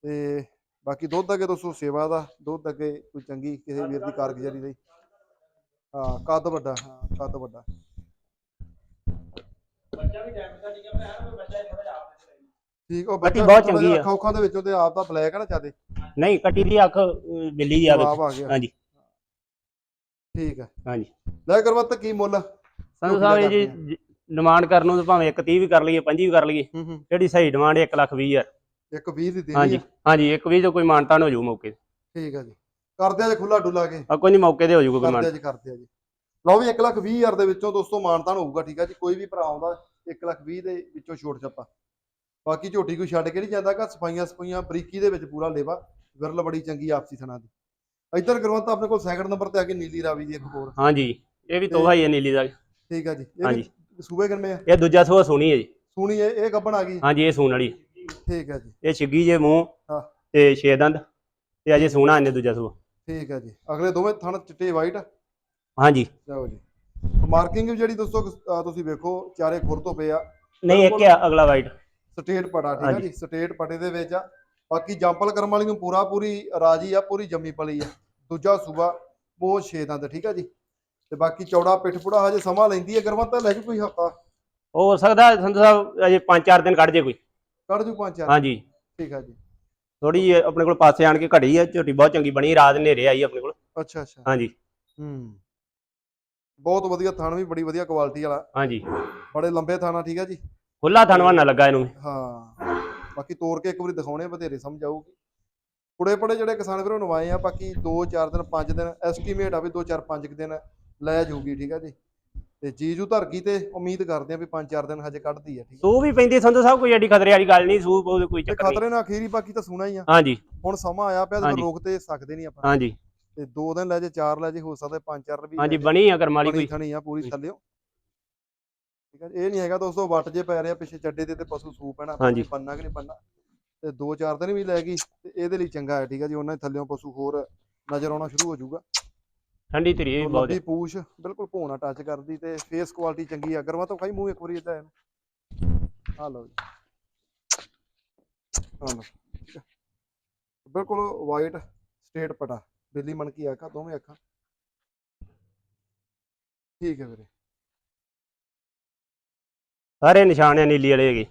ਤੇ ਬਾਕੀ ਦੁੱਧ ਅੱਗੇ ਦੋਸਤੋ ਸੇਵਾ ਦਾ ਦੁੱਧ ਅੱਗੇ ਕੋਈ ਚੰਗੀ ਕਿਸੇ ਵੀਰ ਦੀ ਕਾਰਗੁਜ਼ਾਰੀ ਦੀ ਹਾਂ ਕੱਦ ਵੱਡਾ ਹਾਂ ਕੱਦ ਵੱਡਾ। ਠੀਕ ਉਹ ਬੱਚਾ ਬਹੁਤ ਚੰਗੀ ਆ। ਅੱਖਾਂ ਦੇ ਵਿੱਚੋਂ ਤੇ ਆਪ ਦਾ ਬਲੈਕ ਆ ਨਾ ਚਾਦੇ ਨਹੀਂ ਕੱਟੀ ਦੀ ਅੱਖ ਬਿੱਲੀ ਆ ਆ ਗਿਆ। ਹਾਂਜੀ। ਠੀਕ ਹੈ ਹਾਂਜੀ। ਲੈ ਕਰਵਤ ਕੀ ਮੁੱਲ? ਸੰਧੂ ਸਾਹਿਬ ਜੀ ਡਿਮਾਂਡ ਕਰਨ ਨੂੰ ਤਾਂ ਭਾਵੇਂ 1 30 ਵੀ ਕਰ ਲਈਏ 25 ਵੀ ਕਰ ਲਈਏ ਹੂੰ ਹੂੰ। ਜਿਹੜੀ ਸਹੀ ਡਿਮਾਂਡ 1 ਲੱਖ 20 ਹਜ਼ਾਰ। ਇੱਕ 20 ਦੀ ਦੇਣੀ ਹਾਂਜੀ। ਹੈ ਹਾਂਜੀ ਇੱਕ 20 ਤੋਂ ਕੋਈ ਮਾਨਤਾਨ ਹੋ ਜਾਊ ਮੌਕੇ। ਠੀਕ ਹੈ ਜੀ। ਕਰਦੇ ਆ ਜੇ ਖੁੱਲਾ ਡੁੱਲਾ ਕੇ। ਆ ਕੋਈ ਨਹੀਂ ਮੌਕੇ ਤੇ ਹੋ ਜਾਊਗਾ ਕੋਈ ਕਰਦੇ ਆ ਮਾਨ। ਜੀ ਕਰਦੇ ਆ ਜੀ। ਲਓ ਵੀ 1 ਲੱਖ 20 ਹਜ਼ਾਰ ਦੇ ਵਿੱਚੋਂ ਦੋਸਤੋ ਮਾਨਤਾਨ ਹੋਊਗਾ ਠੀਕ ਆ ਜੀ। ਕੋਈ ਵੀ ਭਰਾ ਆਉਂਦਾ 1 ਲੱਖ 20 ਦੇ ਵਿੱਚੋਂ ਛੋਟ ਛੱਪਾ। ਬਾਕੀ ਝੋਟੀ ਕੋਈ ਛੱਡ ਕੇ ਨਹੀਂ ਜਾਂਦਾ ਕਿ ਸਫਾਈਆਂ ਸਫਾਈਆਂ ਬਰੀਕੀ ਦੇ ਵਿੱਚ ਪੂਰਾ ਲੇਵਾ। ਵਿਰਲ ਬੜੀ ਚੰਗੀ ਆਪਸੀ ਥਣਾ ਦੀ। ਇੱਧਰ ਕਰਵੰਤ ਆਪਣੇ ਕੋਲ ਸੈਕਿੰਡ ਨੰਬਰ ਤੇ ਆ ਗਈ ਨੀਲੀ ਰਾਵੀ ਦੀ ਇੱਕ ਹੋਰ। ਹਾਂਜੀ ਇਹ ਵੀ ਤੋਹਫਾ ਹੀ ਹੈ ਨੀਲੀ ਦਾ ਠੀਕ ਆ ਜੀ। ਇਹ ਹਾਂਜੀ। ਵੀ ਸੂਬੇ ਕਿੰਨੇ ਆ? ਇਹ ਦੂਜਾ ਸੂਆ ਸੋਹਣੀ ਹੈ ਜੀ। ਸੂਣੀ ਇਹ ਇਹ ਗੱਬਣ ਆ ਗਈ। ਹਾਂਜੀ ਇਹ ਸੂਣ ਵਾਲੀ। ਠੀਕ ਆ ਜੀ। ਇਹ ਛਿੱਗੀ ਜੇ ਮੂੰਹ ਹਾਂ। ਤੇ ਛੇ ਦੰਦ ਤੇ ਅਜੇ ਸੋਹਣਾ ਇਹਨੇ ਦੂਜਾ ਸੂਆ ਠੀਕ ਆ ਜੀ। ਅਗਲੇ ਦੋਵੇਂ ਥਣ ਚਿੱਟੇ ਵਾਈਟ ਹਾਂਜੀ। ਲਓ ਜੀ। ਮਾਰਕਿੰਗ ਵੀ ਜਿਹੜੀ ਦੋਸਤੋ ਅਹ ਤੁਸੀਂ ਵੇਖੋ ਚਾਰੇ ਖੁਰ ਤੋਂ ਪਏ ਆ। ਨਹੀਂ ਇੱਕ ਆ ਅਗਲਾ ਵਾਈਟ ਸਟੇਟ ਪੜਾ ਠੀਕ ਆ ਹਾਂਜੀ। ਜੀ। ਸਟੇਟ ਪਟੇ ਦੇ ਵਿੱਚ ਆ। ਬਾਕੀ ਜੰਪਲ ਕਰਮ ਵਾਲੀ ਨੂੰ ਪੂਰਾ ਪੂਰੀ ਰਾਜੀ ਆ ਪੂਰੀ ਜੰਮੀ ਪਲੀ ਆ। ਦੂਜਾ ਸੂਬਾ ਉਹ ਛੇ ਦੰਦ ਠੀਕ ਆ ਜੀ। ਤੇ ਬਾਕੀ ਚੌੜਾ ਪਿੱਠ ਪੁੜਾ ਹਜੇ ਸਮਾਂ ਲੈਂਦੀ ਹੈ ਗਰਮਤ ਲੈ ਜੂ ਕੋਈ ਹਫਤਾ ਹੋ ਸਕਦਾ ਸੰਧੂ ਸਾਹਿਬ ਅਜੇ 5-4 ਦਿਨ ਕੱਢ ਜੇ ਕੋਈ। ਕੱਢ ਜੂ ਪੰਜ ਚਾਰ ਹਾਂਜੀ। ਠੀਕ ਆ ਜੀ। ਥੋੜੀ ਜਿਹੀ ਆਪਣੇ ਕੋਲ ਪਾਸੇ ਆਣ ਕੇ ਘੜੀ ਹੈ ਝੋਟੀ ਬਹੁਤ ਚੰਗੀ ਬਣੀ ਰਾਤ ਹਨੇਰੇ ਆਈ ਆਪਣੇ ਕੋਲ। ਅੱਛਾ ਅੱਛਾ। ਹਾਂਜੀ। ਹੂੰ। ਬਹੁਤ ਵਧੀਆ ਥਣ ਵੀ ਬੜੀ ਵਧੀਆ ਕੁਆਲਿਟੀ ਵਾਲਾ। ਹਾਂਜੀ। ਬੜੇ ਲੰਬੇ ਥਾਣਾ ਠੀਕ ਆ ਜੀ? ਖੁੱਲਾ ਥਣਵਾਨਾ ਲੱਗਾ ਇਹਨੂੰ ਹਾਂ। ਬਾਕੀ ਤੋੜ ਕੇ ਇੱਕ ਵਾਰੀ ਦਿਖਾਉਣੇ ਬਥੇਰੇ ਸਮਝ ਆਊਗੀ। ਕੁੜੇ ਪੜੇ ਜਿਹੜੇ ਕਿਸਾਨ ਵੀਰੋਂ ਨਵਾਏ ਆ ਬਾਕੀ 2-4 ਦਿਨ 5 ਦਿਨ ਐਸਟੀਮੇਟ ਆ ਵੀ 2-4 5 ਦਿਨ ਲੈ ਜਾਊਗੀ ਠੀਕ ਆ ਜੀ? ਤੇ ਜੀਜੂ ਧਰ ਗਈ ਤੇ ਉਮੀਦ ਕਰਦੇ ਆ ਵੀ 5-4 ਦਿਨ ਹਜੇ ਕੱਢਦੀ ਆ ਠੀਕ ਸੂ ਵੀ ਪੈਂਦੀ ਸੰਧੂ ਸਾਹਿਬ ਕੋਈ ਐਡੀ ਖਤਰੇ ਵਾਲੀ ਗੱਲ ਨਹੀਂ ਸੂ ਕੋਈ ਕੋਈ ਤੇ ਚੱਕਰ ਨਹੀਂ। ਖਤਰੇ ਨਾਲ ਅਖੀਰੀ ਬਾਕੀ ਤਾਂ ਸੁਣਾ ਹੀ ਆ। ਹਾਂਜੀ। ਹੁਣ ਸਮਾਂ ਆਇਆ ਪਿਆ ਤੇ ਹਾਂਜੀ। ਰੋਕ ਤੇ ਸਕਦੇ ਨਹੀਂ ਆਪਾਂ। ਹਾਂਜੀ। ਤੇ 2 ਦਿਨ ਲੈ ਜੇ 4 ਲੈ ਜੇ ਹੋ ਸਕਦਾ 5-4 ਵੀ ਹਾਂਜੀ ਬਣੀ ਆ ਕਰਮ ਵਾਲੀ ਕੋਈ। ਥਣੀ ਆ ਪੂਰੀ ਥੱਲਿਓ ਠੀਕ ਆ ਜੀ, ਇਹ ਨਹੀਂ ਹੈਗਾ ਦੋਸਤੋ ਵੱਟ ਜੇ ਪੈ ਰਿਹਾ ਪਿੱਛੇ ਚੱਡੇ ਦੇ ਤੇ ਪਸ਼ੂ ਸੂ ਪੈਣਾ ਹਾਂਜੀ। ਪੰਨਾ ਕਿ ਨਹੀਂ ਪੰਨਾ ਤੇ 2-4 ਦਿਨ ਵੀ ਲੈ ਗਈ ਤੇ ਇਹਦੇ ਲਈ ਚੰਗਾ ਹੈ ਠੀਕ ਆ ਜੀ ਉਹਨਾਂ ਦੇ ਥੱਲਿਓਂ ਪਸ਼ੂ ਹੋਰ ਨਜ਼ਰ ਆਉਣਾ ਸ਼ੁਰੂ ਹੋ ਜਾਊਗਾ। ਠੰਡੀ ਧਰੀ ਵੀ ਬਹੁਤ ਲੰਬੀ ਪੂਛ ਬਿਲਕੁਲ ਭੋਣਾ ਟੱਚ ਕਰਦੀ ਤੇ ਫੇਸ ਕੁਆਲਿਟੀ ਚੰਗੀ ਆ। ਗਰਮਾ ਤੋਂ ਖਾਈ ਮੂੰਹ ਇੱਕ ਵਾਰੀ ਇਦਾਂ ਆ ਲਓ ਆ ਲਓ। ਬਿਲਕੁਲ ਵਾਈਟ ਸਟੇਟ ਪਟਾ। ਬਿੱਲੀ ਮਣ ਕੀ ਆਖਾ ਦੋਵੇਂ ਅੱਖਾਂ। ਠੀਕ ਹੈ ਵੀਰੇ। ਸਾਰੇ ਨਿਸ਼ਾਨ ਆ ਨੀਲੀ ਵਾਲੇ ਹੈਗੇ।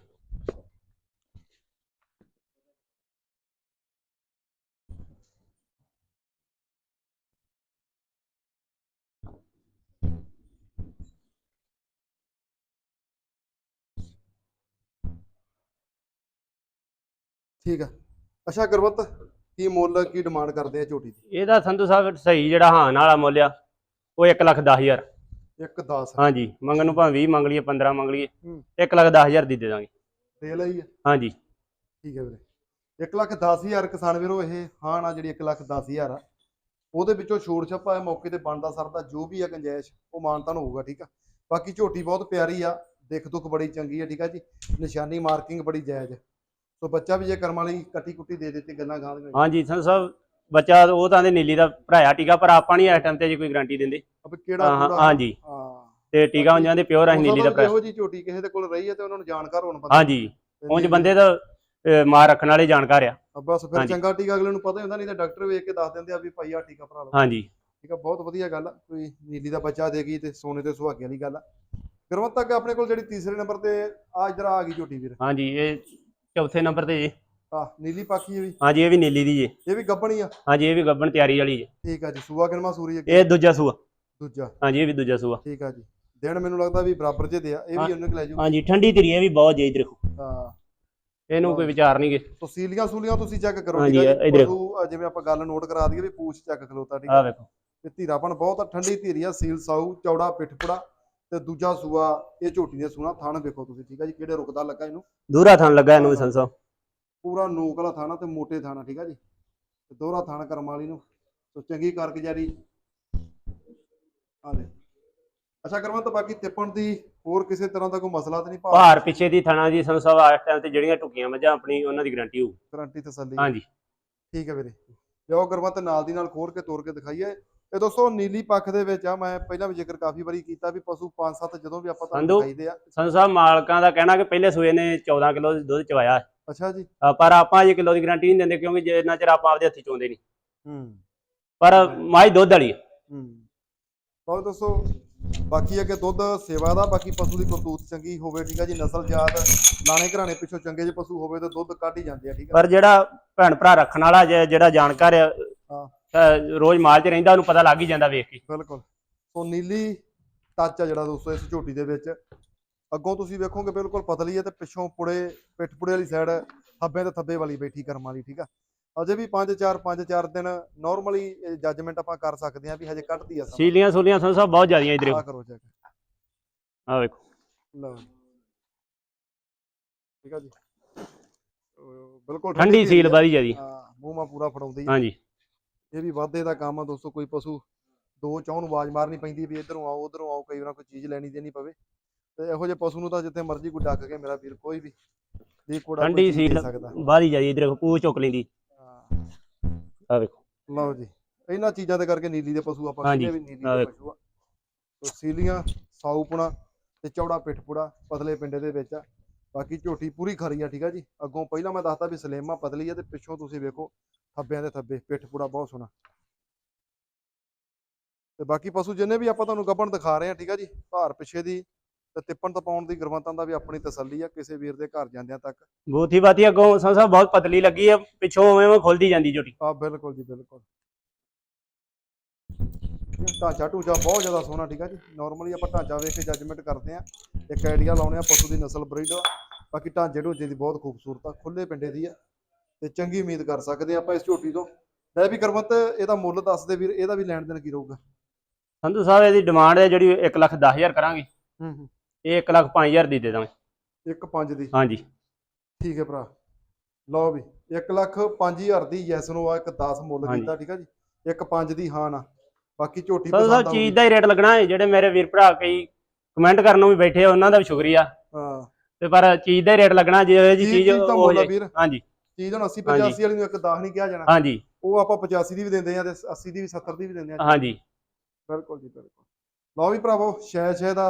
ਠੀਕ ਹੈ ਅੱਛਾ ਗੁਰਵੰਤ ਕੀ ਮੁੱਲ ਕੀ ਡਿਮਾਂਡ ਕਰਦੇ ਆ ਝੋਟੀ ਦੀ? ਇਹਦਾ ਸੰਧੂ ਸਾਹਿਬ ਸਹੀ ਜਿਹੜਾ ਹਾਂ ਵਾਲਾ ਮੁੱਲ ਆ ਉਹ 1 ਲੱਖ 10 ਹਜ਼ਾਰ। 1 10 ਹਾਂਜੀ ਮੰਗਣ ਨੂੰ ਭਾਵੇਂ 20 ਮੰਗ ਲਈਏ 15 ਮੰਗ ਲਈਏ ਹੂੰ। 1 ਲੱਖ 10 ਹਜ਼ਾਰ ਦੀ ਦੇ ਦਾਂਗੇ। ਦੇ ਲਈ ਹਾਂਜੀ। ਠੀਕ ਹੈ ਵੀਰੇ। 1 ਲੱਖ 10 ਹਜ਼ਾਰ ਕਿਸਾਨ ਵੀਰੋ ਇਹ ਹਾਂ ਨਾ ਜਿਹੜੀ 1 ਲੱਖ 10 ਹਜ਼ਾਰ ਆ। ਉਹਦੇ ਵਿੱਚੋਂ ਛੋੜ ਛੱਪਾ ਹੈ ਮੌਕੇ ਤੇ ਬਣਦਾ ਸਰਦਾ ਜੋ ਵੀ ਆ ਗੰਜਾਇਸ਼ ਉਹ ਮਾਨਤਾਨ ਹੋਊਗਾ ਠੀਕ ਆ। ਬਾਕੀ ਝੋਟੀ ਬਹੁਤ ਪਿਆਰੀ ਆ ਦਿੱਖ ਦੁੱਖ ਬੜੀ ਚੰਗੀ ਆ ਠੀਕ ਆ ਜੀ। ਨਿਸ਼ਾਨੀ ਮਾਰਕਿੰਗ ਬੜੀ ਜਾਇਜ਼ ਸੋ ਬੱਚਾ ਵੀ ਜੇ ਕਰਮਾਂ ਲਈ ਕੱਟੀ ਕੁੱਟੀ ਦੇ ਦਿੱਤੀ ਗੱਲਾਂ ਗਾਂ ਦੀਆਂ ਹਾਂਜੀ ਸੰਧੂ ਸਾਹਿਬ ਬੱਚਾ ਉਹ ਤਾਂ ਦੇ ਨੀਲੀ ਦਾ ਭਰਾਇਆ ਟੀਕਾ ਪਰ ਆਪਾਂ ਨਹੀਂ ਇਸ ਟਾਈਮ ਤੇ ਜੀ ਕੋਈ ਗਾਰੰਟੀ ਦਿੰਦੇ। ਅਬ ਕਿਹੜਾ ਹਾਂ ਪੂਰਾ? ਹਾਂਜੀ। ਹਾਂ। ਤੇ ਟੀਕਾ ਹੁੰਜਾਂ ਦੇ ਪਿਓਰ ਅਸੀਂ ਨੀਲੀ ਦਾ ਭਰਾਇਆ। ਇਹੋ ਜੀ ਝੋਟੀ ਕਿਸੇ ਦੇ ਕੋਲ ਰਹੀ ਹੈ ਤੇ ਉਹਨਾਂ ਨੂੰ ਜਾਣਕਾਰ ਹੋਣ ਪਤਾ। ਹਾਂਜੀ ਉਂਝ ਬੰਦੇ ਦਾ ਅਹ, ਮਾਰ ਰੱਖਣ ਵਾਲੇ ਜਾਣਕਾਰ ਆ। ਬਸ ਫਿਰ ਹਾਂਜੀ। ਚੰਗਾ ਟੀਕਾ ਅਗਲੇ ਨੂੰ ਪਤਾ ਹੀ ਹੁੰਦਾ ਨਹੀਂ ਤਾਂ ਡਾਕਟਰ ਵੇਖ ਕੇ ਦੱਸ ਦਿੰਦੇ ਆ ਵੀ ਭਾਈ ਆ ਟੀਕਾ ਭਰਾ ਲਓ। ਹਾਂਜੀ। ਠੀਕ ਆ ਬਹੁਤ ਵਧੀਆ ਗੱਲ ਆ ਕੋਈ ਨੀਲੀ ਦਾ ਬੱਚਾ ਦੇਗੀ ਤੇ ਸੋਨੇ ਤੇ ਸੁਹਾਗੇ ਵਾਲੀ ਗੱਲ ਆ। ਗੁਰਵੰਤ ਤੱਕ ਆਪਣੇ ਕੋਲ ਜਿਹੜੀ ਤੀਸਰੇ ਨੰਬਰ ਤੇ ਆ ਇਧਰ ਆ ਗਈ ਝੋਟੀ ਵੀਰ। ਹਾਂਜੀ ਇਹ ਚੌਥੇ ਨੰਬਰ ਤੇ ਜੀ। ਆ ਨੀਲੀ ਪਾਖੀ ਇਹ ਵੀ ਹਾਂਜੀ ਇਹ ਵੀ ਨੀਲੀ ਦੀ ਜੀ। ਇਹ ਵੀ ਗੱਬਣੀ ਆ? ਹਾਂਜੀ ਇਹ ਵੀ ਗੱਬਣ ਤਿਆਰੀ ਵਾਲੀ ਜੀ। ਠੀਕ ਆ ਜੀ ਸੂਆ ਕਿਨਮਾ ਸੂਰੀ ਅੱਗੇ? ਇਹ ਦੂਜਾ ਸੂਆ। ਦੂਜਾ। ਹਾਂਜੀ ਇਹ ਵੀ ਦੂਜਾ ਸੂਆ। ਠੀਕ ਆ ਜੀ। ਦਿਨ ਮੈਨੂੰ ਲੱਗਦਾ ਵੀ ਬਰਾਬਰ ਜੇ ਦੇ ਆ। ਇਹ ਹਾਂ। ਵੀ ਉਹਨੇ ਲੈ ਜੂ ਹਾਂਜੀ ਠੰਡੀ ਧੀਰੀ ਇਹ ਵੀ ਬਹੁਤ ਜੀ ਇਧਰ ਹਾਂ। ਇਹਨੂੰ ਕੋਈ ਵਿਚਾਰ ਨਹੀਂਗੇ ਤੋ ਸੀਲੀਆਂ ਸੂਲੀਆਂ ਤੁਸੀਂ ਚੈੱਕ ਕਰੋ ਠੀਕ ਇੱਧਰ। ਪਸ਼ੂ, ਜਿਵੇਂ ਆਪਾਂ ਗੱਲ ਨੋਟ ਕਰਾ ਦਈਏ ਵੀ ਪੂਛ ਚੈੱਕ ਖਲੋਤਾ ਠੀਕ ਆ ਆ ਵੇਖੋ ਤੇ ਧੀਰਾਪਣ ਬਹੁਤ ਠੰਡੀ ਧੀਰੀ ਆ ਸੀਲ ਸਾਊ ਚੌੜਾ ਪਿੱਠਪੜਾ ਤੇ ਦੂਜਾ ਸੂਆ ਇਹ ਝੋਟੀ ਦੇ ਸੂਣਾ ਥਣ ਵੇਖੋ ਤੁਸੀਂ ਠੀਕ ਆ ਜੀ? ਕਿਹੜੇ ਰੁਕਦਾ ਲੱਗਾ ਇਹਨੂੰ? ਦੂਰਾ ਥਣ ਲੱਗਾ ਇਹਨੂੰ ਵੀ ਸਾਹਿਬ ਪੂਰਾ ਨੋਕ ਵਾਲਾ ਥਾਣਾ ਤੇ ਮੋਟੇ ਥਾਣਾ ਠੀਕ ਆ ਜੀ? ਤੇ ਦੋਹਰਾ ਥਾਣਾ ਕਰਮ ਵਾਲੀ ਨੂੰ। ਸੋ ਚੰਗੀ ਕਾਰਗੁਜ਼ਾਰੀ ਆ ਲੈ ਅੱਛਾ ਕਰਮਨ ਤਾਂ ਬਾਕੀ ਤਿੱਪਣ ਦੀ ਹੋਰ ਕਿਸੇ ਤਰ੍ਹਾਂ ਦਾ ਕੋਈ ਮਸਲਾ ਤਾਂ ਨਹੀਂ? ਭਾਰ ਪਿੱਛੇ ਦੀ ਥਣਾ ਦੀ ਸੰਧੂ ਸਾਹਿਬ ਇਸ ਟਾਈਮ ਤੇ ਜਿਹੜੀਆਂ ਟੁਕੀਆਂ ਮੱਝਾਂ ਆਪਣੀ ਉਹਨਾਂ ਦੀ ਗਾਰੰਟੀ ਹੋਊ। ਗਰੰਟੀ ਤਸੱਲੀ। ਹਾਂਜੀ। ਠੀਕ ਹੈ ਵੀਰੇ। ਲਿਓ ਗੁਰਮਤ ਨਾਲ ਦੀ ਨਾਲ ਖੋਰ ਕੇ ਤੋੜ ਕੇ ਦਿਖਾਈਏ। ਇਹ ਦੋਸਤੋ ਨੀਲੀ ਪੱਖ ਦੇ ਵਿੱਚ ਆ ਮੈਂ ਪਹਿਲਾਂ ਵੀ ਜ਼ਿਕਰ ਕਾਫੀ ਵਾਰੀ ਕੀਤਾ ਵੀ ਪਸ਼ੂ 5-7 ਜਦੋਂ ਵੀ ਆਪਾਂ ਤੁਹਾਨੂੰ ਸੰਧੂ। ਦਿਖਾਈਦੇ ਆ ਸੰਧੂ ਸਾਹਿਬ ਮਾਲਕਾਂ ਦਾ ਕਹਿਣਾ ਕਿ ਪਹਿਲੇ ਸੂਏ ਨੇ 14 ਕਿਲੋ ਦੁੱਧ ਚਵਾਇਆ ਅੱਛਾ ਜੀ ਅ, ਪਰ ਆਪਾਂ ਅਜੇ ਕਿਲੋ ਦੀ ਗਾਰੰਟੀ ਨਹੀਂ ਦਿੰਦੇ ਕਿਉਂਕਿ ਜਿੰਨਾ ਚਿਰ ਆਪਾਂ ਆਪਦੇ ਹੱਥੀ ਚੋਂਦੇ ਨਹੀਂ ਹੂੰ ਪਰ ਮਾਈ ਦੁੱਧ ਵਾਲੀ। ਹੂੰ ਬਹੁਤ ਦੱਸੋ ਬਾਕੀ ਅੱਗੇ ਦੁੱਧ ਸੇਵਾ ਦਾ ਬਾਕੀ ਪਸ਼ੂ ਦੀ ਕਰਤੂਤ ਚੰਗੀ ਹੋਵੇ ਠੀਕ ਆ ਜੀ ਨਸਲਜਾਤ ਲਾਣੇ ਘਰਾਣੇ ਪਿੱਛੋਂ ਚੰਗੇ ਜਿਹੇ ਪਸ਼ੂ ਹੋਵੇ ਤਾਂ ਦੁੱਧ ਕੱਢ ਹੀ ਜਾਂਦੇ ਆ ਠੀਕ ਆ ਪਰ ਜਿਹੜਾ ਭੈਣ ਭਰਾ ਰੱਖਣ ਵਾਲਾ ਜੇ- ਜਿਹੜਾ ਜਾਣਕਾਰ ਆ ਹਾਂ। ਰੋਜ਼ ਮਾਲ 'ਚ ਰਹਿੰਦਾ ਉਹਨੂੰ ਪਤਾ ਲੱਗ ਹੀ ਜਾਂਦਾ ਵੇਖ ਕੇ। ਬਿਲਕੁਲ। ਸੋ ਨੀਲੀ ਟੱਚ ਆ ਜਿਹੜਾ ਦੋਸਤੋ ਇਸ ਝੋਟੀ ਦੇ ਵਿੱਚ। ਅੱਗੋਂ ਤੁਸੀਂ ਵੇਖੋਗੇ ਬਿਲਕੁਲ ਪਤਲੀ ਹੈ ਤੇ ਪਿੱਛੋਂ ਪੁੜੇ ਪਿੱਠ ਪੁੜੇ ਵਾਲੀ ਸਾਈਡ ਥੱਬੇ ਤੇ ਥੱਬੇ ਵਾਲੀ ਬੈਠੀ ਕਰਮ ਵਾਲੀ ਠੀਕ ਆ? ਅਜੇ ਵੀ 5 4 5 4 ਦਿਨ ਨਾਰਮਲੀ ਜੱਜਮੈਂਟ ਆਪਾਂ ਕਰ ਸਕਦੇ ਆ ਵੀ ਹਜੇ ਕੱਢਦੀ ਆ ਸਮਾਂ। ਸੀਲੀਆਂ ਸੂਲੀਆਂ ਸੰਧੂ ਸਾਹਿਬ ਬਹੁਤ ਜ਼ਿਆਦੀਆਂ ਇਧਰ। ਆ ਕਰੋ ਚੈੱਕ ਆ ਵੇਖੋ। ਲਓ। ਠੀਕ ਆ ਜੀ। ਬਿਲਕੁਲ ਠੰਡੀ ਸੀਲ। ਬਾਦੀ ਜਿਆਦੀ। ਹਾਂ ਮੂੰਹ ਮਾ ਪੂਰਾ ਫੜਾਉਂਦੀ ਹਾਂਜੀ। ਇਹ ਵੀ ਵਾਧੇ ਦਾ ਕੰਮ ਆ ਦੋਸਤੋ ਕੋਈ ਪਸ਼ੂ ਦੋ ਚੌਂ ਨੂੰ ਆਵਾਜ਼ ਮਾਰਨੀ ਪੈਂਦੀ ਵੀ ਇਧਰੋਂ ਆਓ ਉਧਰੋਂ ਆਓ ਕਈ ਵਾਰ ਕੋਈ ਚੀਜ਼ ਲੈਣੀ ਦੇਣੀ ਪਵੇ। ਤੇ ਇਹੋ ਜਿਹੇ ਪਸ਼ੂ ਨੂੰ ਤਾਂ ਜਿੱਥੇ ਮਰਜ਼ੀ ਕੋਈ ਡੱਕ ਕੇ ਮੇਰਾ ਵੀਰ ਕੋਈ ਵੀ ਦੀ ਕੋੜਾ ਠੰਡੀ ਸੀਲ ਬਾਦੀ ਜਿਆਦੀ ਇਧਰ ਪੂ ਚੁੱਕ ਲੈਂਦੀ। ਹਾਂ, ਆ ਵੇਖੋ। ਲਓ ਜੀ ਇਹਨਾਂ ਚੀਜ਼ਾਂ ਦੇ ਕਰਕੇ ਨੀਲੀ ਦੇ ਪਸ਼ੂ ਆਪਾਂ ਕਹਿੰਦੇ ਵੀ ਨੀਲੀ ਦੇ। ਪਸ਼ੂ ਆ। ਤੋ ਸੀਲੀਆਂ ਸਾਊਪਣਾ ਤੇ ਚੌੜਾ ਪਿੱਠਪੁੜਾ ਪਤਲੇ ਪਿੰਡੇ ਦੇ ਵਿੱਚ ਆ। ਬਾਕੀ ਝੋਟੀ ਪੂਰੀ ਖਰੀ ਆ ਠੀਕ ਆ ਜੀ। ਅੱਗੋਂ ਪਹਿਲਾਂ ਮੈਂ ਦੱਸਤਾ ਵੀ ਸਲੇਮਾ ਪਤਲੀ ਆ ਤੇ ਪਿੱਛੋਂ ਤੁਸੀਂ ਵੇਖੋ ਥੱਬਿਆਂ ਦੇ ਥੱਬੇ ਪਿੱਠਪੁੜਾ ਬਹੁਤ ਸੋਹਣਾ। ਤੇ ਬਾਕੀ ਪਸ਼ੂ ਜਿੰਨੇ ਵੀ ਆਪਾਂ ਤੁਹਾਨੂੰ ਗੱਬਣ ਦਿਖਾ ਰਹੇ ਆ ਠੀਕ ਆ ਜੀ ਭਾਰ ਪਿੱਛੇ ਦੀ ਤੇ ਤਿੱਪਣ ਤਪਾਉਣ ਦੀ ਗੁਰਮਤਾਂ ਦਾ ਵੀ ਆਪਣੀ ਤਸੱਲੀ ਆ ਕਿਸੇ ਵੀਰ ਦੇ ਘਰ ਜਾਂਦਿਆਂ ਤੱਕ। ਬੋਥੀ ਬਾਤੀ ਅੱਗੋਂ ਸਾਹਿਬ ਬਹੁਤ ਪਤਲੀ ਲੱਗੀ ਆ ਪਿੱਛੋਂ ਉਵੇਂ ਉਵੇਂ ਖੁੱਲਦੀ ਜਾਂਦੀ ਝੋਟੀ। ਆ ਬਿਲਕੁਲ ਜੀ ਬਿਲਕੁਲ। ਢਾਂਚਾ ਢੂਚਾ ਬਹੁਤ ਜ਼ਿਆਦਾ ਸੋਹਣਾ ਠੀਕ ਆ ਜੀ। ਨਾਰਮਲੀ ਆਪਾਂ ਢਾਂਚਾ ਵੇਖ ਕੇ ਜੱਜਮੈਂਟ ਕਰਦੇ ਆ ਇੱਕ ਆਈਡੀਆ ਲਾਉਣੇ ਆ ਪਸ਼ੂ ਦੀ ਨਸਲ ਬਰੀਡ ਬਾਕੀ ਢਾਂਚੇ ਢੂਚੇ ਦੀ ਬਹੁਤ ਖੂਬਸੂਰਤ ਆ ਖੁੱਲੇ ਪਿੰਡੇ ਦੀ ਆ। ਤੇ ਚੰਗੀ ਉਮੀਦ ਕਰ ਸਕਦੇ ਆ ਆਪਾਂ ਇਸ ਝੋਟੀ ਤੋਂ। ਲੈ ਵੀ ਕਰਮਤ ਇਹਦਾ ਮੁੱਲ ਦੱਸ ਦੇ ਵੀਰ ਇਹਦਾ ਵੀ ਲੈਣ ਦੇਣ ਕੀ ਰਹੂਗਾ? ਸੰਧੂ ਸਾਹਿਬ ਇਹਦੀ ਡਿਮਾਂਡ ਹੈ ਜਿਹੜੀ 1 ਲੱਖ 10000 ਕਰਾਂਗੇ। ਹੂੰ ਹੂੰ। ਇਹ 1 ਲੱਖ 5000 ਦੀ ਦੇ ਦਾਂਗੇ। ਇੱਕ ਪੰਜ ਦੀ? ਹਾਂਜੀ। ਠੀਕ ਹੈ ਭਰਾ। ਲਓ ਵੀ 1 ਲੱਖ 5000 ਦੀ ਯੈਸ ਨੂੰ ਆ ਇੱਕ 10 ਮੁੱਲ। ਕੀਤਾ ਠੀਕ ਆ ਜੀ? ਇੱਕ ਪੰਜ ਦੀ ਹਾਂ ਨਾ। ਬਾਕੀ ਝੋਟੀ ਪਸੰਦ ਚੀਜ਼ ਆਊਗੀ। ਦਾ ਹੀ ਰੇਟ ਲੱਗਣਾ ਹੈ। ਜਿਹੜੇ ਮੇਰੇ ਵੀਰ ਭਰਾ ਕਈ ਕਮੈਂਟ ਕਰਨ ਨੂੰ ਵੀ ਬੈਠੇ ਆ ਉਹਨਾਂ ਦਾ ਵੀ ਸ਼ੁਕਰੀਆ। ਹਾਂ। ਤੇ ਪਰ ਚੀਜ਼ ਦਾ ਹੀ ਰੇਟ ਲੱਗਣਾ ਜੇ ਜੀ ਚੀਜ਼- ਚੀਜ਼ ਚੀਜ਼ ਉਹ। ਹਾਂਜੀ। ਚੀਜ਼ ਹੁਣ 80 ਹਾਂਜੀ। 85 ਵਾਲੀ ਨੂੰ ਇੱਕ 10 ਨਹੀਂ ਕਿਹਾ ਜਾਣਾ। ਹਾਂਜੀ। ਉਹ ਆਪਾਂ 85 ਦੀ ਵੀ ਦਿੰਦੇ ਆ ਤੇ 80 ਦੀ ਵੀ 70 ਦੀ ਵੀ ਦਿੰਦੇ ਆ ਹਾਂਜੀ। ਬਿਲਕੁਲ ਜੀ ਬਿਲਕੁਲ। ਲਓ ਵੀ ਭਰਾਵੋ ਸ਼ੈ ਸ਼ੈ ਦਾ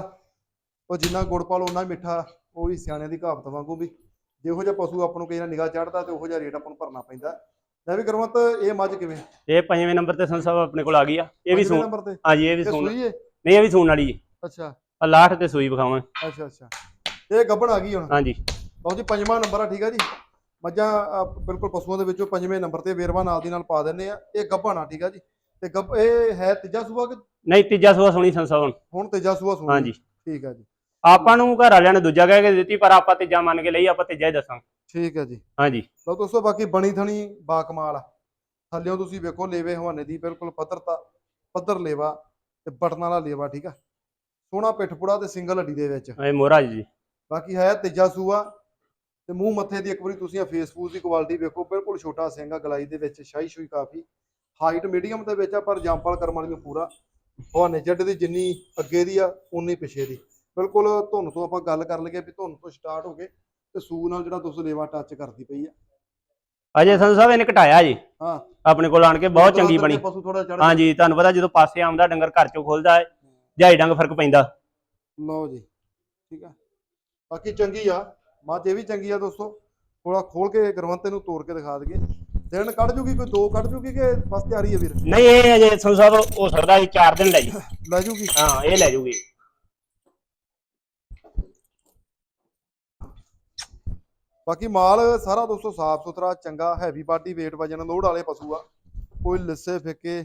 ਉਹ ਜਿੰਨਾ ਗੁੜ ਪਾ ਲਓ ਉਹਨਾਂ ਮਿੱਠਾ ਉਹ ਵੀ ਸਿਆਣਿਆਂ ਦੀ ਕਹਾਵਤ ਵਾਂਗੂ ਵੀ। ਜਿਹੋ ਜਿਹਾ ਪਸ਼ੂ ਆਪਾਂ ਨੂੰ ਕਈ ਵਾਰ ਨਿਗਾਹ ਚੜਦਾ ਤੇ ਉਹੋ ਜਿਹਾ ਰੇਟ ਆਪਾਂ ਨੂੰ ਭਰਨਾ ਪੈਂਦਾ। ਲੈ ਵੀ ਕਰਮਤ ਇਹ ਮੱਝ ਕਿਵੇਂ? ਇਹ ਪੰਜਵੇਂ ਨੰਬਰ ਤੇ ਸੰਧੂ ਸਾਹਿਬ ਆਪਣੇ ਕੋਲ ਆ ਗਈ ਆ। ਇਹ ਵੀ ਸੂਣ ਹਾਂਜੀ ਇਹ ਵੀ ਸੂਣ ਨਹੀਂ ਇਹ ਵੀ ਸੂਣ ਵਾਲੀ ਹੈ ਅੱਛਾ। ਆ ਲਾਠ ਤੇ ਸੂਈ ਵਿਖਾਵਾਂ। ਅੱਛਾ ਅੱਛਾ। ਇਹ ਗੱਬਣ ਆ ਗਈ ਹੁਣ। ਹਾਂਜੀ। ਲਓ ਜੀ ਪੰਜਵਾਂ ਨੰਬਰ ਆ ਠੀਕ ਆ ਜੀ? ਮੱਝਾਂ ਬਿਲਕੁਲ ਪਸ਼ੂਆਂ ਦੇ ਵਿੱਚੋਂ ਪੰਜਵੇਂ ਨੰਬਰ ਤੇ ਵੇਰਵਾ ਨਾਲ ਦੀ ਨਾਲ ਪਾ ਦਿੰਦੇ ਆ। ਇਹ ਗੱਭਣ ਠੀਕ ਆ ਜੀ? ਤੇ ਗੱਭ ਇਹ ਹੈ ਤੀਜਾ ਸੂਆ ਕਿ ਨਹੀਂ ਤੀਜਾ ਸੂਆ ਸੋਣੀ ਸੰਸਾ ਹੁਣ। ਹੁਣ ਤੀਜਾ ਸੂਆ ਸੂਆ ਹਾਂਜੀ। ਠੀਕ ਆ ਜੀ। ਆਪਾਂ ਨੂੰ ਘਰ ਵਾਲਿਆਂ ਨੇ ਦੂਜਾ ਕਹਿ ਕੇ ਦਿੱਤੀ ਪਰ ਆਪਾਂ ਤੀਜਾ ਮੰਨ ਕੇ ਲਈ ਆਪਾਂ ਤੀਜਾ ਹੀ ਦੱਸਾਂ ਠੀਕ ਆ ਜੀ। ਹਾਂਜੀ। ਲਓ ਦੋਸਤੋ ਬਾਕੀ ਬਣੀ ਥਣੀ ਬਾ ਕਮਾਲ ਆ। ਥੱਲਿਓਂ ਤੁਸੀਂ ਵੇਖੋ ਲੇਵੇ ਹਵਾਨੇ ਦੀ ਬਿਲਕੁਲ ਪੱਧਰਤਾ ਪੱਧਰ ਲੇਵਾ ਤੇ ਬਟਨ ਵਾਲਾ ਲੇਵਾ ਠੀਕ ਆ? ਸੋਹਣਾ ਪਿੱਠਪੁੜਾ ਤੇ ਸਿੰਗਲ ਹੱਡੀ ਦੇ ਵਿੱਚ। ਇਹ ਮੋਹਰਾ ਜੀ। ਬਾਕੀ ਹੈ ਤੀਜਾ ਸੂਆ। ਤੇ ਮੂੰਹ ਮੱਥੇ ਦੀ ਇੱਕ ਵਾਰੀ ਤੁਸੀਂ ਫੇਸ ਫੂਸ ਦੀ ਕੁਆਲਿਟੀ ਵੇਖੋ ਬਿਲਕੁਲ ਛੋਟਾ ਸਿੰਘ ਆ ਗਲਾਈ ਦੇ ਵਿੱਚ ਸ਼ਾਹੀ ਸ਼ੂਈ ਕਾਫੀ। ਹਾਈਟ ਮੀਡੀਅਮ ਦੇ ਵਿੱਚ ਆ ਪਰ ਜੰਪਲ ਕਰਮ ਵਾਲੀ ਨੂੰ ਪੂਰਾ ਹਵਾਨੇ ਜੱਡ ਦੀ ਜਿੰਨੀ ਅੱਗੇ ਦੀ ਆ ਉਨੀ ਪਿਛੇ ਦੀ। ਬਿਲਕੁਲ ਧੁੰਨ ਤੋਂ ਆਪਾਂ ਗੱਲ ਕਰ ਲਈਏ ਵੀ ਧੁੰਨ ਤੋਂ ਸਟਾਰਟ ਹੋ ਕੇ ਤੇ ਸੂ ਨਾਲ ਜਿਹੜਾ ਤੁਸੀਂ ਲੇਵਾ ਟੱਚ ਕਰਦੀ ਪਈ ਆ। ਅਜੇ ਸੰਧੂ ਸਾਹਿਬ ਇਹਨੇ ਘਟਾਇਆ ਜੀ। ਹਾਂ। ਆਪਣੇ ਕੋਲ ਆਣ ਕੇ ਬਹੁਤ ਚੰਗੀ ਬਣੀ। ਪਸ਼ੂ ਥੋੜਾ ਚੜ ਹਾਂਜੀ ਤੁਹਾਨੂੰ ਪਤਾ ਜਦੋਂ ਪਾਸੇ ਆਉਂਦਾ ਡੰਗਰ ਘਰ ਚੋਂ ਖੁੱਲਦਾ ਹੈ ਜਾਈ ਡੰਗ ਫ਼ਰਕ ਪੈਂਦਾ। ਲਓ ਜੀ ਠੀਕ ਆ। ਬਾਕੀ ਚੰਗੀ ਆ। ਮੱਝ ਇਹ ਵੀ ਚੰਗੀ ਆ ਦੋਸਤੋ। ਥੋੜਾ ਖੋਲ ਕੇ ਗਰਵੰਤੇ ਨੂੰ ਤੋੜ ਕੇ ਦਿਖਾ ਦਈਏ। ਦਿਨ ਕੱਢ ਜੂਗੀ ਕੋਈ ਦੋ ਕੱਢ ਜੂਗੀ ਕਿ ਬਸ ਤਿਆਰੀ ਹੈ ਵੀਰ? ਨਹੀਂ ਇਹ ਅਜੇ ਸੰਧੂ ਸਾਹਿਬ ਹੋ ਸਕਦਾ ਇਹ 4 ਦਿਨ ਲੈ ਜੀ। ਲੈ ਜੂਗੀ? ਹਾਂ ਇਹ ਲੈ ਜੂਗੀ। ਬਾਕੀ ਮਾਲ ਸਾਰਾ ਦੋਸਤੋ ਸਾਫ਼ ਸੁਥਰਾ ਚੰਗਾ ਹੈਵੀ ਬਾਡੀ weight ਵਜਨ ਲੋਡ ਵਾਲੇ ਪਸ਼ੂ ਆ। ਕੋਈ ਲਿੱਸੇ ਫਿੱਕੇ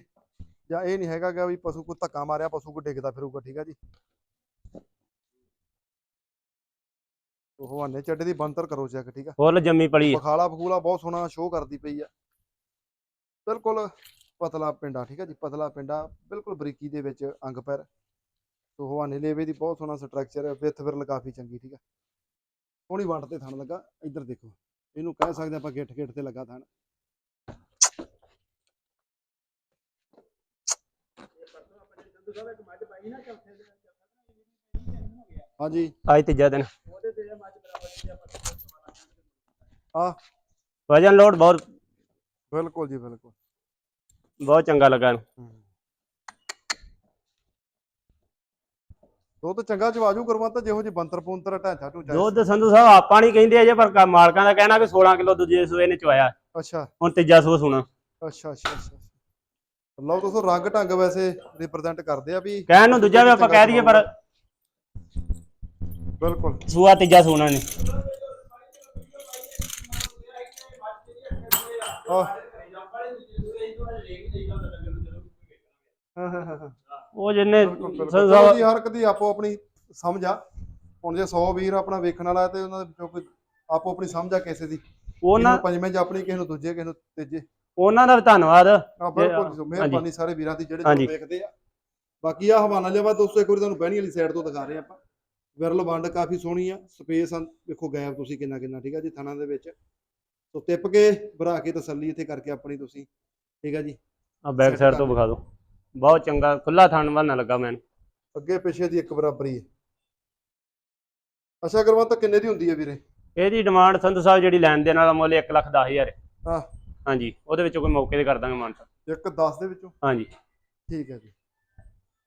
ਜਾਂ ਇਹ ਨਹੀਂ ਹੈਗਾ ਕਿ ਵੀ ਪਸ਼ੂ ਕੋ ਧੱਕਾ ਮਾਰਿਆ ਪਸ਼ੂ ਕੋ ਡਿੱਗਦਾ ਫਿਰੂਗਾ ਠੀਕ ਆ ਜੀ। ਉਹ ਹਵਾਨੇ ਚੱਡੇ ਦੀ ਬੰਤਰ ਕਰੋ ਚੈੱਕ ਠੀਕ ਆ? ਫੁੱਲ ਜੰਮੀ ਪਲੀ ਬਖਾਲਾ ਬਖੂਲਾ ਬਹੁਤ ਸੋਹਣਾ ਸ਼ੋਅ ਕਰਦੀ ਪਈ ਆ। ਬਿਲਕੁਲ ਪਤਲਾ ਪਿੰਡਾ ਠੀਕ ਹੈ ਜੀ? ਪਤਲਾ ਪਿੰਡਾ ਬਿਲਕੁਲ ਬਰੀਕੀ ਦੇ ਵਿੱਚ ਅੰਗ ਪੈਰ। ਤੋ ਹਵਾਨੇ ਲੇਵੇ ਦੀ ਬਹੁਤ ਸੋਹਣਾ ਸਟਰਕਚਰ ਹੈ ਵਿੱਥ ਵਿਰਲ ਕਾਫੀ ਚੰਗੀ ਠੀਕ ਹੈ ਸੋਹਣੀ ਵੰਡ ਤੇ ਥਣ ਲੱਗਾ ਇੱਧਰ ਦੇਖੋ। ਇਹਨੂੰ ਕਹਿ ਸਕਦੇ ਆਪਾਂ ਗਿੱਠ ਗਿੱਠ ਤੇ ਲੱਗਾ ਥਣ। ਹਾਂਜੀ। ਅੱਜ ਤੀਜਾ ਦਿਨ। ਆ ਵਜਨ ਲੋਡ ਬਹੁਤ ਬਿਲਕੁਲ ਜੀ ਬਿਲਕੁਲ। ਬਹੁਤ ਚੰਗਾ ਲੱਗਾ ਇਹਨੂੰ। ਦੁੱਧ ਚੰਗਾ ਚਵਾਜੂ ਕਰਵਾ ਤਾਂ ਜਿਹੋ ਜੀ ਬੰਤਰ ਪੁੰਤਰ ਢਾਂਚਾ ਢੂੰਚਾ ਦੁੱਧ ਸੰਧੂ ਸਾਹਿਬ ਆਪਾਂ ਨਹੀਂ ਕਹਿੰਦੇ ਅਜੇ ਪਰ ਕ- ਮਾਲਕਾਂ ਦਾ ਕਹਿਣਾ ਕਿ 16 ਕਿਲੋ ਦੂਜੇ ਸੂਏ ਨੇ ਚਵਾਇਆ ਅੱਛਾ। ਹੁਣ ਤੀਜਾ ਸੂਆ ਸੁਣਾ। ਅੱਛਾ ਅੱਛਾ ਅੱਛਾ। ਲਓ ਦੋਸਤੋ ਰੰਗ ਢੰਗ ਵੈਸੇ ਰਿਪਰੈਜ਼ੈਂਟ ਕਰਦੇ ਆ ਵੀ ਕਹਿਣ ਨੂੰ ਦੂਜਾ ਵੀ ਆਪਾਂ ਕਹਿ ਦਈਏ ਪਰ ਬਿਲਕੁਲ। ਸੂਆ ਤੀਜਾ ਸੂਣਾ ਨੇ। ਹਾਂ ਹਾਂ ਹਾਂ ਹਾਂ ਉਹ ਜਿੰਨੇ ਬਿਲਕੁਲ, ਬਿਲਕੁਲ। ਸੰਧੂ ਚਲੋ ਸਾਹਿਬ ਜੀ ਹਰ ਇੱਕ ਦੀ ਆਪੋ ਆਪਣੀ ਸਮਝ ਆ। ਹੁਣ ਜੇ 100 ਵੀਰ ਆਪਣਾ ਵੇਖਣ ਵਾਲਾ ਤੇ ਉਹਨਾਂ ਦੇ ਵਿੱਚੋਂ ਕੋਈ ਆਪੋ ਆਪਣੀ ਸਮਝ ਆ ਕਿਸੇ ਦੀ। ਉਹਨਾਂ ਪੰਜਵੇਂ ਚ ਆਪਣੀ ਕਿਸੇ ਨੂੰ ਦੂਜੇ ਕਿਸੇ ਨੂੰ ਤੀਜੇ। ਉਹਨਾਂ ਦਾ ਧੰਨਵਾਦ। ਬਿਲਕੁਲ। ਮਿਹਰਬਾਨੀ ਸਾਰੇ ਵੀਰਾਂ ਦੀ ਜਿਹੜੇ। ਤੁਹਾਨੂੰ ਵੇਖਦੇ ਆ। ਬਾਕੀ ਆ ਹਵਾਨਾ ਲਿਆ ਦੋਸਤੋ ਇੱਕ ਵਾਰੀ ਤੁਹਾਨੂੰ ਬਹਿਣੀ ਵਾਲੀ ਸਾਈਡ ਤੋਂ ਦਿਖਾ ਰਹੇ ਆਪਾਂ। ਵਿਰਲ ਵੰਡ ਕਾਫੀ ਸੋਹਣੀ ਆ। ਸਪੇਸ ਵੇਖੋ ਗੈਪ ਤੁਸੀਂ ਕਿੰਨਾ ਕਿੰਨਾ ਠੀਕ ਆ ਜੀ ਥਣਾ ਦੇ ਵਿੱਚ। ਸੋ ਟਿਪ ਕੇ ਭਰਾ ਕੇ ਤਸੱਲੀ ਇੱਥੇ ਕਰਕੇ ਆਪਣੀ ਤੁਸੀਂ ਠੀਕ ਆ ਜੀ? ਆ ਬੈਕ ਸਾਈਡ ਤੋਂ ਵਿਖਾ ਦਿਓ। ਬਹੁਤ ਚੰਗਾ ਖੁੱਲਾ ਥਣ ਬੰਨਣ ਲੱਗਾ ਮੈਨੂੰ। ਅੱਗੇ ਪਿੱਛੇ ਦੀ ਇੱਕ ਬਰਾਬਰੀ ਹੈ। ਅੱਛਾ ਕਰਵਾ ਤਾਂ ਕਿੰਨੇ ਦੀ ਹੁੰਦੀ ਹੈ ਵੀਰੇ? ਇਹਦੀ ਡਿਮਾਂਡ ਸੰਧੂ ਸਾਹਿਬ ਜਿਹੜੀ ਲੈਣ ਦੇਣ ਵਾਲਾ ਮੁੱਲ 1 ਲੱਖ 10 ਹਜ਼ਾਰ ਹੈ। ਹਾਂ। ਹਾਂਜੀ ਉਹਦੇ ਵਿੱਚੋਂ ਕੋਈ ਮੌਕੇ ਤੇ ਕਰ ਦਾਂਗੇ ਮਾਨਸਾ ਇੱਕ 10 ਦੇ ਵਿੱਚੋਂ? ਹਾਂਜੀ। ਠੀਕ ਹੈ ਜੀ।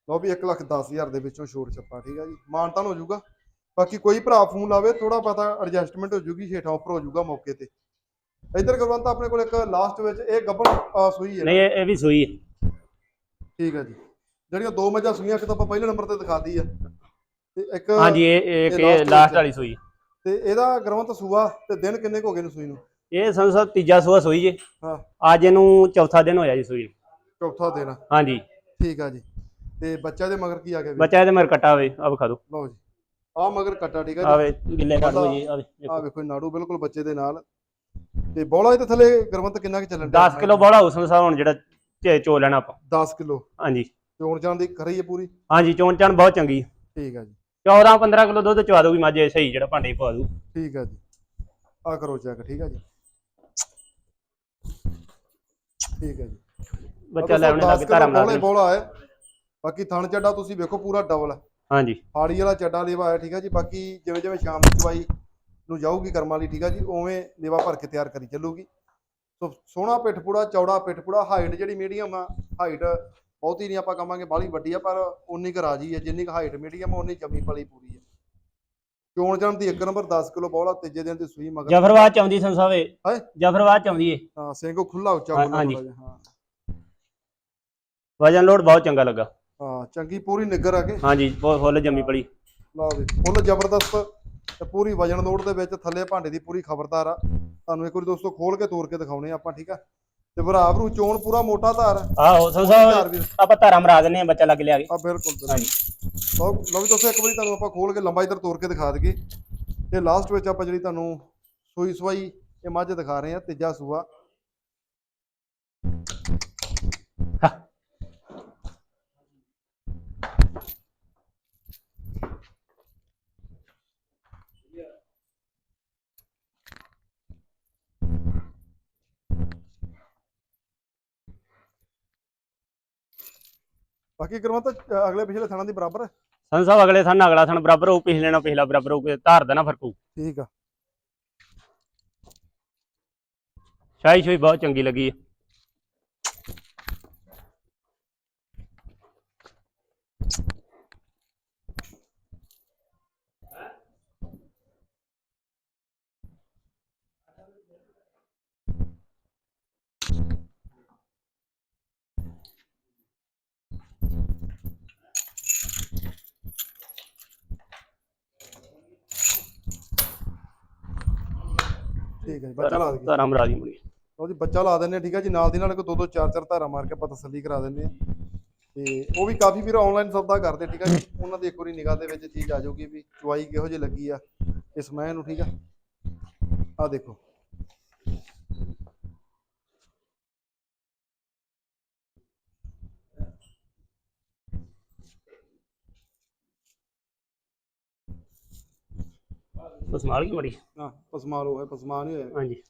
ਲਓ ਵੀ 1 ਲੱਖ 10 ਹਜ਼ਾਰ ਦੇ ਵਿੱਚੋਂ ਛੋੜ ਛੱਪਾ ਠੀਕ ਹੈ ਜੀ। ਮਾਨਤਾਨ ਹੋ ਜਾਊਗਾ ਬਾਕੀ ਕੋਈ ਭਰਾ ਫੋਨ ਲਾਵੇ ਥੋੜਾ ਪਤਾ ਐਡਜਸਟਮੈਂਟ ਹੋ ਜਾਊਗੀ ਛੇਠਾ ਉੱਪਰ ਹੋ ਜਾਊਗਾ ਮੌਕੇ ਤੇ। ਇੱਧਰ ਕਰਵੰਤ ਆਪਣੇ ਕੋਲ ਇੱਕ ਲਾਸਟ ਵਿੱਚ ਇਹ ਗੱਬਣ ਸੂਈ ਹੈ। ਨਹੀਂ ਇਹ ਇਹ ਵੀ ਸੂਈ ਹੈ। ਠੀਕ ਹੈ ਜੀ। ਜਿਹੜੀਆਂ ਦੋ ਮੱਝਾਂ ਸੂਈਆਂ ਇੱਕ ਤਾਂ ਆਪਾਂ ਪਹਿਲੇ ਨੰਬਰ ਤੇ ਦਿਖਾਤੀ ਆ ਤੇ ਇੱਕ ਹਾਂਜੀ ਇਹ ਇਹ ਇਹ last ਲਾਸਟ ਵਿੱਚ। ਵਾਲੀ ਸੂਈ। ਤੇ ਇਹਦਾ ਗਰਵੰਤ ਸੂਆ ਤੇ ਦਿਨ ਕਿੰਨੇ ਕੁ ਹੋ ਗਏ ਨੇ ਸੂਈ ਨੂੰ? ਇਹ ਸੰਧੂ ਸਾਹਿਬ ਤੀਜਾ ਸੂਆ ਸੂਈ ਜੇ। ਹਾਂ। ਅੱਜ ਇਹਨੂੰ ਚੌਥਾ ਦਿਨ ਹੋਇਆ ਜੀ ਸੂਈ ਨੂੰ। ਚੌਥਾ ਦਿਨ। ਆ। ਹਾਂਜੀ। ਠੀਕ ਆ ਜੀ। ਤੇ ਬੱਚਾ ਦੇ ਮਗਰ ਕੀ ਆ ਗਿਆ ਵੀ ਬੱਚਾ ਇਹਦੇ ਮਰ ਕਟਾ ਹੋਵੇ ਆ ਵਿਖਾ ਦਿਓ। ਲਓ ਜੀ। ਆ ਮਗਰ ਕੱਟਾ ਠੀਕ ਆ ਜੀ। ਆਵੇ ਗਿੱਲੇ ਕੱਢ ਲਓ ਜੀ ਆਵੇ ਆ ਵੇਖੋ ਜੀ ਨਾੜੂ ਬਿਲਕੁਲ ਬੱਚੇ ਦੇ ਨਾਲ। ਤੇ ਬੋਲਾ ਇਹਦੇ ਥੱਲੇ ਗਰਵੰਤ ਕਿੰਨਾ ਕਿ ਚੱਲਣ 10 ਕਿਲੋ ਬੋਲਾ ਸੰਧੂ ਸਾਹਿਬ ਹੁਣ ਜਿਹੜਾ ਝੇ ਚੋ ਲੈਣਾ ਆਪਾਂ। 10 ਕਿਲੋ? ਹਾਂਜੀ। ਚੋਣ ਜਾਣ ਦੀ ਖਰੀ ਹੈ ਪੂਰੀ? ਹਾਂਜੀ ਚੋਣ ਚਾਣ ਬਹੁਤ ਚੰਗੀ ਹੈ। ਠੀਕ ਆ ਜੀ। 14 15 ਕਿਲੋ ਦੁੱਧ ਚਵਾ ਦੂਗੀ ਮੱਝ ਸਹੀ ਜਿਹੜਾ ਭਾਂਡੇ ਪਵਾ ਦੂ ਠੀਕ ਆ ਜੀ। ਆ ਕਰੋ ਚੈੱਕ ਠੀਕ ਆ ਜੀ। ਠੀਕ ਆ ਜੀ। ਬੱਚਾ ਲੈ ਆਉਣੇ ਲੱਗ ਦਸ ਧਾਰਾ ਕਿੱਲੋ ਮਾਰ ਬੋਲਾ ਹੈ। ਬਾਕੀ ਥਣ ਚੱਡਾ ਤੁਸੀਂ ਵੇਖੋ ਪੂਰਾ ਡਬਲ ਹੈ। ਹਾਂਜੀ। ਫਾੜੀ ਵਾਲਾ ਚੱਡਾ ਲੇਵਾ ਹੈ ਠੀਕ ਆ ਜੀ। ਬਾਕੀ ਜਿਵੇਂ ਜਿਵੇਂ ਸ਼ਾਮ ਦੀ ਚਵਾਈ ਨੂੰ ਜਾਊਗੀ ਕਰਮ ਵਾਲੀ ਠੀਕ ਆ ਜੀ? ਉਵੇਂ ਲੇਵਾ ਭਰ ਕੇ ਤਿਆਰ ਕਰੀ ਚੱਲੂਗੀ। ਸੋ ਸੋਹਣਾ ਪਿੱਠਪੂੜਾ ਚੌੜਾ ਪਿੱਠਪੂੜਾ ਹਾਈਟ ਜਿਹੜੀ ਮੀਡੀਅਮ ਆ ਹਾਈਟ ਬਹੁਤੀ ਨਹੀਂ ਆਪਾਂ ਕਹਾਂਗੇ ਬਾਹਲੀ ਵੱਡੀ ਆ ਪਰ ਉਨੀ ਕੁ ਰਾਜੀ ਹੈ ਜਿੰਨੀ ਕੁ ਹਾਈਟ ਮੀਡੀਅਮ ਉਨੀ ਜੰਮੀ ਪਲੀ ਪੂਰੀ ਹੈ ਚੋਣ ਜਾਣ ਦੀ ਇੱਕ ਨੰਬਰ 10 ਕਿਲੋ ਬੋਲਾ ਤੀਜੇ ਦਿਨ ਦੀ ਸੂਈ ਮਗਰ। ਜਫਰਵਾਦ ਚ ਆਉਂਦੀ ਸੰਸਾਵੇ ਹੈਂ? ਜਫਰਵਾਦ ਚ ਆਉਂਦੀ ਏ। ਹਾਂ ਸਿੰਘ ਖੁੱਲਾ ਉੱਚਾ ਬੋਲਣਾ ਹਾਂਜੀ। ਥੋੜ੍ਹਾ ਜਿਹਾ, ਹਾਂ। ਵਜਨ ਲੋਡ ਬਹੁਤ ਚੰਗਾ ਲੱਗਾ। ਹਾਂ ਚੰਗੀ ਪੂਰੀ ਨਿੱਗਰ ਆ ਕੇ। ਹਾਂਜੀ ਬਹੁਤ ਫੁੱਲ ਜੰਮੀ ਪਲੀ ਲਓ ਵੀ ਫੁੱਲ ਜ਼ਬਰਦਸਤ। ਤੇ ਪੂਰੀ ਵਜਨ ਨੋਟ ਦੇ ਵਿੱਚ ਥੱਲੇ ਭਾਂਡੇ ਦੀ ਪੂਰੀ ਖਬਰਦਾਰ ਆ। ਤੁਹਾਨੂੰ ਇੱਕ ਵਾਰੀ ਦੋਸਤੋ ਖੋਲ ਕੇ ਤੋੜ ਕੇ ਦਿਖਾਉਣੇ ਆ ਆਪਾਂ ਠੀਕ ਆ? ਤੇ ਭਰਾ ਭਰੂ ਚੋਣ ਪੂਰਾ ਮੋਟਾ ਧਾਰ। ਆਹੋ ਧਾਰ ਸਾਹਿਬ ਆਪਾਂ ਧਾਰਾ ਮਰਾ ਦਿੰਨੇ ਆ ਬੱਚਾ ਲੱਗ ਲਿਆ ਆ ਬਿਲਕੁਲ ਬਿਲਕੁਲ। ਲਓ ਵੀ ਦੋਸਤੋ ਇੱਕ ਵਾਰੀ ਤੁਹਾਨੂੰ ਆਪਾਂ ਖੋਲ ਕੇ ਲੰਬਾ ਇਧਰ ਤੋੜ ਕੇ ਦਿਖਾ ਦਈਏ। ਤੇ ਲਾਸਟ ਵਿੱਚ ਆਪਾਂ ਜਿਹੜੀ ਤੁਹਾਨੂੰ ਸੂਈ ਸਵਾਈ ਇਹ ਮੱਝ ਦਿਖਾ ਰਹੇ ਆ ਤੀਜਾ ਸੂਆ। ਬਾਕੀ ਕਰਵਾ ਤਾਂ ਅਗਲੇ ਪਿਛਲੇ ਥਾਣਾ ਦੀ ਬਰਾਬਰ ਹੈ। ਸਾਹਿਬ ਅਗਲੇ ਥਣ ਅਗਲਾ ਥਣ ਬਰਾਬਰ ਹੋਊ ਪਿਛਲੇ ਨਾਲ ਪਿਛਲਾ ਬਰਾਬਰ ਹੋਊ ਧਾਰ ਦਾ ਨਾ ਫ਼ਰਕ ਹੋਊ। ਠੀਕ ਆ। ਸ਼ਾਹੀ ਸ਼ੋਈ ਬਹੁਤ ਚੰਗੀ ਲੱਗੀ ਹੈ। ਠੀਕ ਹੈ ਜੀ ਬੱਚਾ ਲਾ ਦਈਏ। ਧਾਰਾ ਮਰਾ ਦੀ ਮੁੜੀ ਲਓ ਜੀ ਬੱਚਾ ਲਾ ਦਿੰਨੇ ਆ ਠੀਕ ਹੈ ਜੀ ਨਾਲ ਦੀ ਨਾਲ ਕੋਈ ਦੋ ਦੋ ਚਾਰ ਚਾਰ ਧਾਰਾ ਮਾਰ ਕੇ ਆਪਾਂ ਤਸੱਲੀ ਕਰਾ ਦਿੰਨੇ ਆ ਤੇ ਉਹ ਵੀ ਕਾਫੀ ਵੀਰ ਆਨਲਾਈਨ ਸੌਦਾ ਕਰਦੇ ਠੀਕ ਹੈ ਜੀ। ਉਹਨਾਂ ਦੀ ਇੱਕ ਵਾਰੀ ਨਿਗਾਹ ਦੇ ਵਿੱਚ ਚੀਜ਼ ਆ ਜਾਊਗੀ ਵੀ ਚੁਆਈ ਕਿਹੋ ਜਿਹੀ ਲੱਗੀ ਆ ਇਸ ਮੈਂ ਨੂੰ ਠੀਕ ਆ। ਆ ਦੇਖੋ। ਸੰਭਾਲ ਗਈ ਮੜੀ ਹਾਂ ਪਸਮਾ ਲੋ ਹੈ ਪਸਮਾ ਨਹੀਂ ਹੋਇਆ। ਹਾਂਜੀ।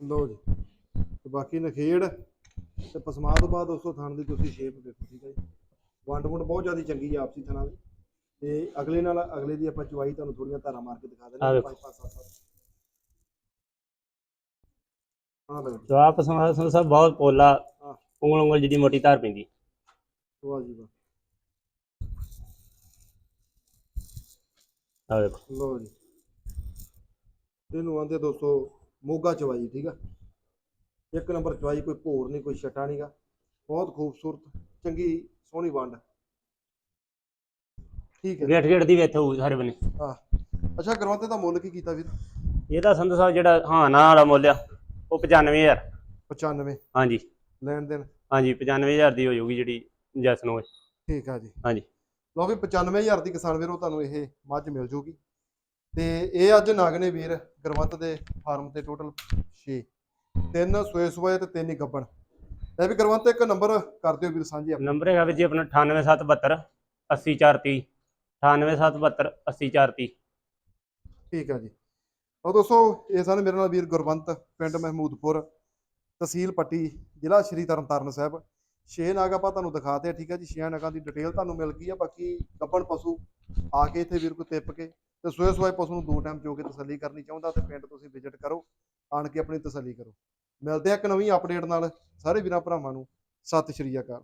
ਲਓ ਜੀ। ਤੇ ਬਾਕੀ ਨਖੇੜ ਤੇ ਪਸਮਾ ਤੋਂ ਬਾਅਦ ਦੋਸਤੋ ਥਣ ਦੀ ਤੁਸੀਂ ਸ਼ੇਪ ਦੇਖੋ ਠੀਕ ਹੈ ਜੀ। ਵੰਡ ਵੰਡ ਬਹੁਤ ਜ਼ਿਆਦਾ ਚੰਗੀ ਆ ਆਪਸੀ ਥਣਾਂ ਦੀ। ਤੇ ਅਗਲੇ ਨਾਲ ਅਗਲੇ ਦੀ ਆਪਾਂ ਚੁਆਈ ਤੁਹਾਨੂੰ ਥੋੜੀਆਂ ਧਾਰਾਂ ਮਾਰ ਕੇ ਦਿਖਾ ਦਿੰਦੇ। ਪੰਜ ਪੰਜ ਸੱਤ ਸੱਤ। ਹਾਂ ਲਓ ਜੀ। ਜੋ ਆਪ ਸੰਧੂ ਸਾਹਿਬ ਬਹੁਤ ਪੋਲਾ। ਉਂਗਲ ਉਂਗਲ ਜਿਹਦੀ ਮੋਟੀ ਧਾਰ ਪੈਂਦੀ। ਵਾਹ ਜੀ ਵਾਹ। ਆ ਲਓ ਜੀ। ਇਹਨੂੰ ਆਂਦੇ ਦੋਸਤੋ ਮੋਗਾ ਚਵਾਈ ਠੀਕ ਆ? ਇੱਕ ਨੰਬਰ ਚਵਾਈ ਕੋਈ ਭੋਰ ਨਹੀਂ ਕੋਈ ਛਟਾ ਨਹੀਂਗਾ ਬਹੁਤ ਖੂਬਸੂਰਤ ਚੰਗੀ ਸੋਹਣੀ ਵੰਡ। ਠੀਕ ਹੈ। ਗੇਟ ਗੇਟ ਦੀ ਵਿੱਚ ਹੋਊ ਸਾਰੇ ਬੰਨੇ। ਹਾਂ। ਅੱਛਾ ਕਰਵਾਤੇ ਦਾ ਮੁੱਲ ਕੀ ਕੀਤਾ ਵੀਰ ਇਹਦਾ ਸੰਧੂ ਸਾਹਿਬ ਜਿਹੜਾ ਹਾਂ ਨਾ ਵਾਲਾ ਮੁੱਲ ਆ ਉਹ 95000 95 ਹਾਂਜੀ। ਲੈਣ ਦੇਣ? ਹਾਂਜੀ 95000 ਦੀ ਹੋ ਜਾਊਗੀ ਜਿਹੜੀ ਜੈਸ ਨੂੰ ਠੀਕ ਆ ਜੀ। ਹਾਂਜੀ। ਲਓ ਵੀ 95000 ਦੀ ਕਿਸਾਨ ਵੀਰੋ ਤੁਹਾਨੂੰ ਇਹ ਮੱਝ ਮਿਲ ਜੂਗੀ। ਤੇ ਇਹ ਅੱਜ ਨਾਗਨੇ ਵੀਰ ਗੁਰਵੰਤ ਦੇ ਫਾਰਮ ਤੇ ਟੋਟਲ 6 ਤਿੰਨ ਸੋਏ ਸੋਏ ਤੇ ਤਿੰਨ ਹੀ ਗੱਬਣ। ਇਹ ਵੀ ਗੁਰਵੰਤ ਇੱਕ ਨੰਬਰ ਕਰ ਦਿਓ ਵੀਰ ਸਾਂਝੀ ਆਪਣਾ। ਨੰਬਰ ਹੈਗਾ ਵੀ ਜੀ ਆਪਣਾ 98772 80430 98772 80430 ਠੀਕ ਆ ਜੀ। ਉਹ ਦੋਸਤੋ ਇਹ ਸਨ ਮੇਰੇ ਨਾਲ ਵੀਰ ਗੁਰਵੰਤ ਪਿੰਡ ਮਹਿਮੂਦਪੁਰ ਤਹਿਸੀਲ ਪੱਟੀ ਜ਼ਿਲ੍ਹਾ ਸ਼੍ਰੀ ਤਰਨਤਾਰਨ ਸਾਹਿਬ। ਛੇ ਨਾਗ ਆਪਾਂ ਤੁਹਾਨੂੰ ਦਿਖਾਤੇ ਆ, ਠੀਕ ਹੈ ਜੀ। ਛੇ ਨਾਗਾਂ ਦੀ ਡਿਟੇਲ ਤੁਹਾਨੂੰ ਮਿਲ ਗਈ ਆ। ਬਾਕੀ ਗੱਬਣ ਪਸ਼ੂ ਆ ਕੇ ਇੱਥੇ ਵੀਰ ਕੋ ਤਿੱਪ ਕੇ ਤੇ ਸੋਏ ਸੋਏ ਪਸ਼ੂ ਨੂੰ ਦੋ ਟਾਈਮ ਚੋ ਕੇ ਤਸੱਲੀ ਕਰਨੀ ਚਾਹੁੰਦਾ ਤੇ ਪਿੰਡ ਤੁਸੀਂ ਵਿਜ਼ਿਟ ਕਰੋ, ਆਣ ਕੇ ਆਪਣੀ ਤਸੱਲੀ ਕਰੋ। ਮਿਲਦੇ ਆ ਇੱਕ ਨਵੀਂ ਅਪਡੇਟ ਨਾਲ, ਸਾਰੇ ਵੀਰਾਂ ਭਰਾਵਾਂ ਨੂੰ, ਸਤਿ ਸ਼੍ਰੀ ਅਕਾਲ।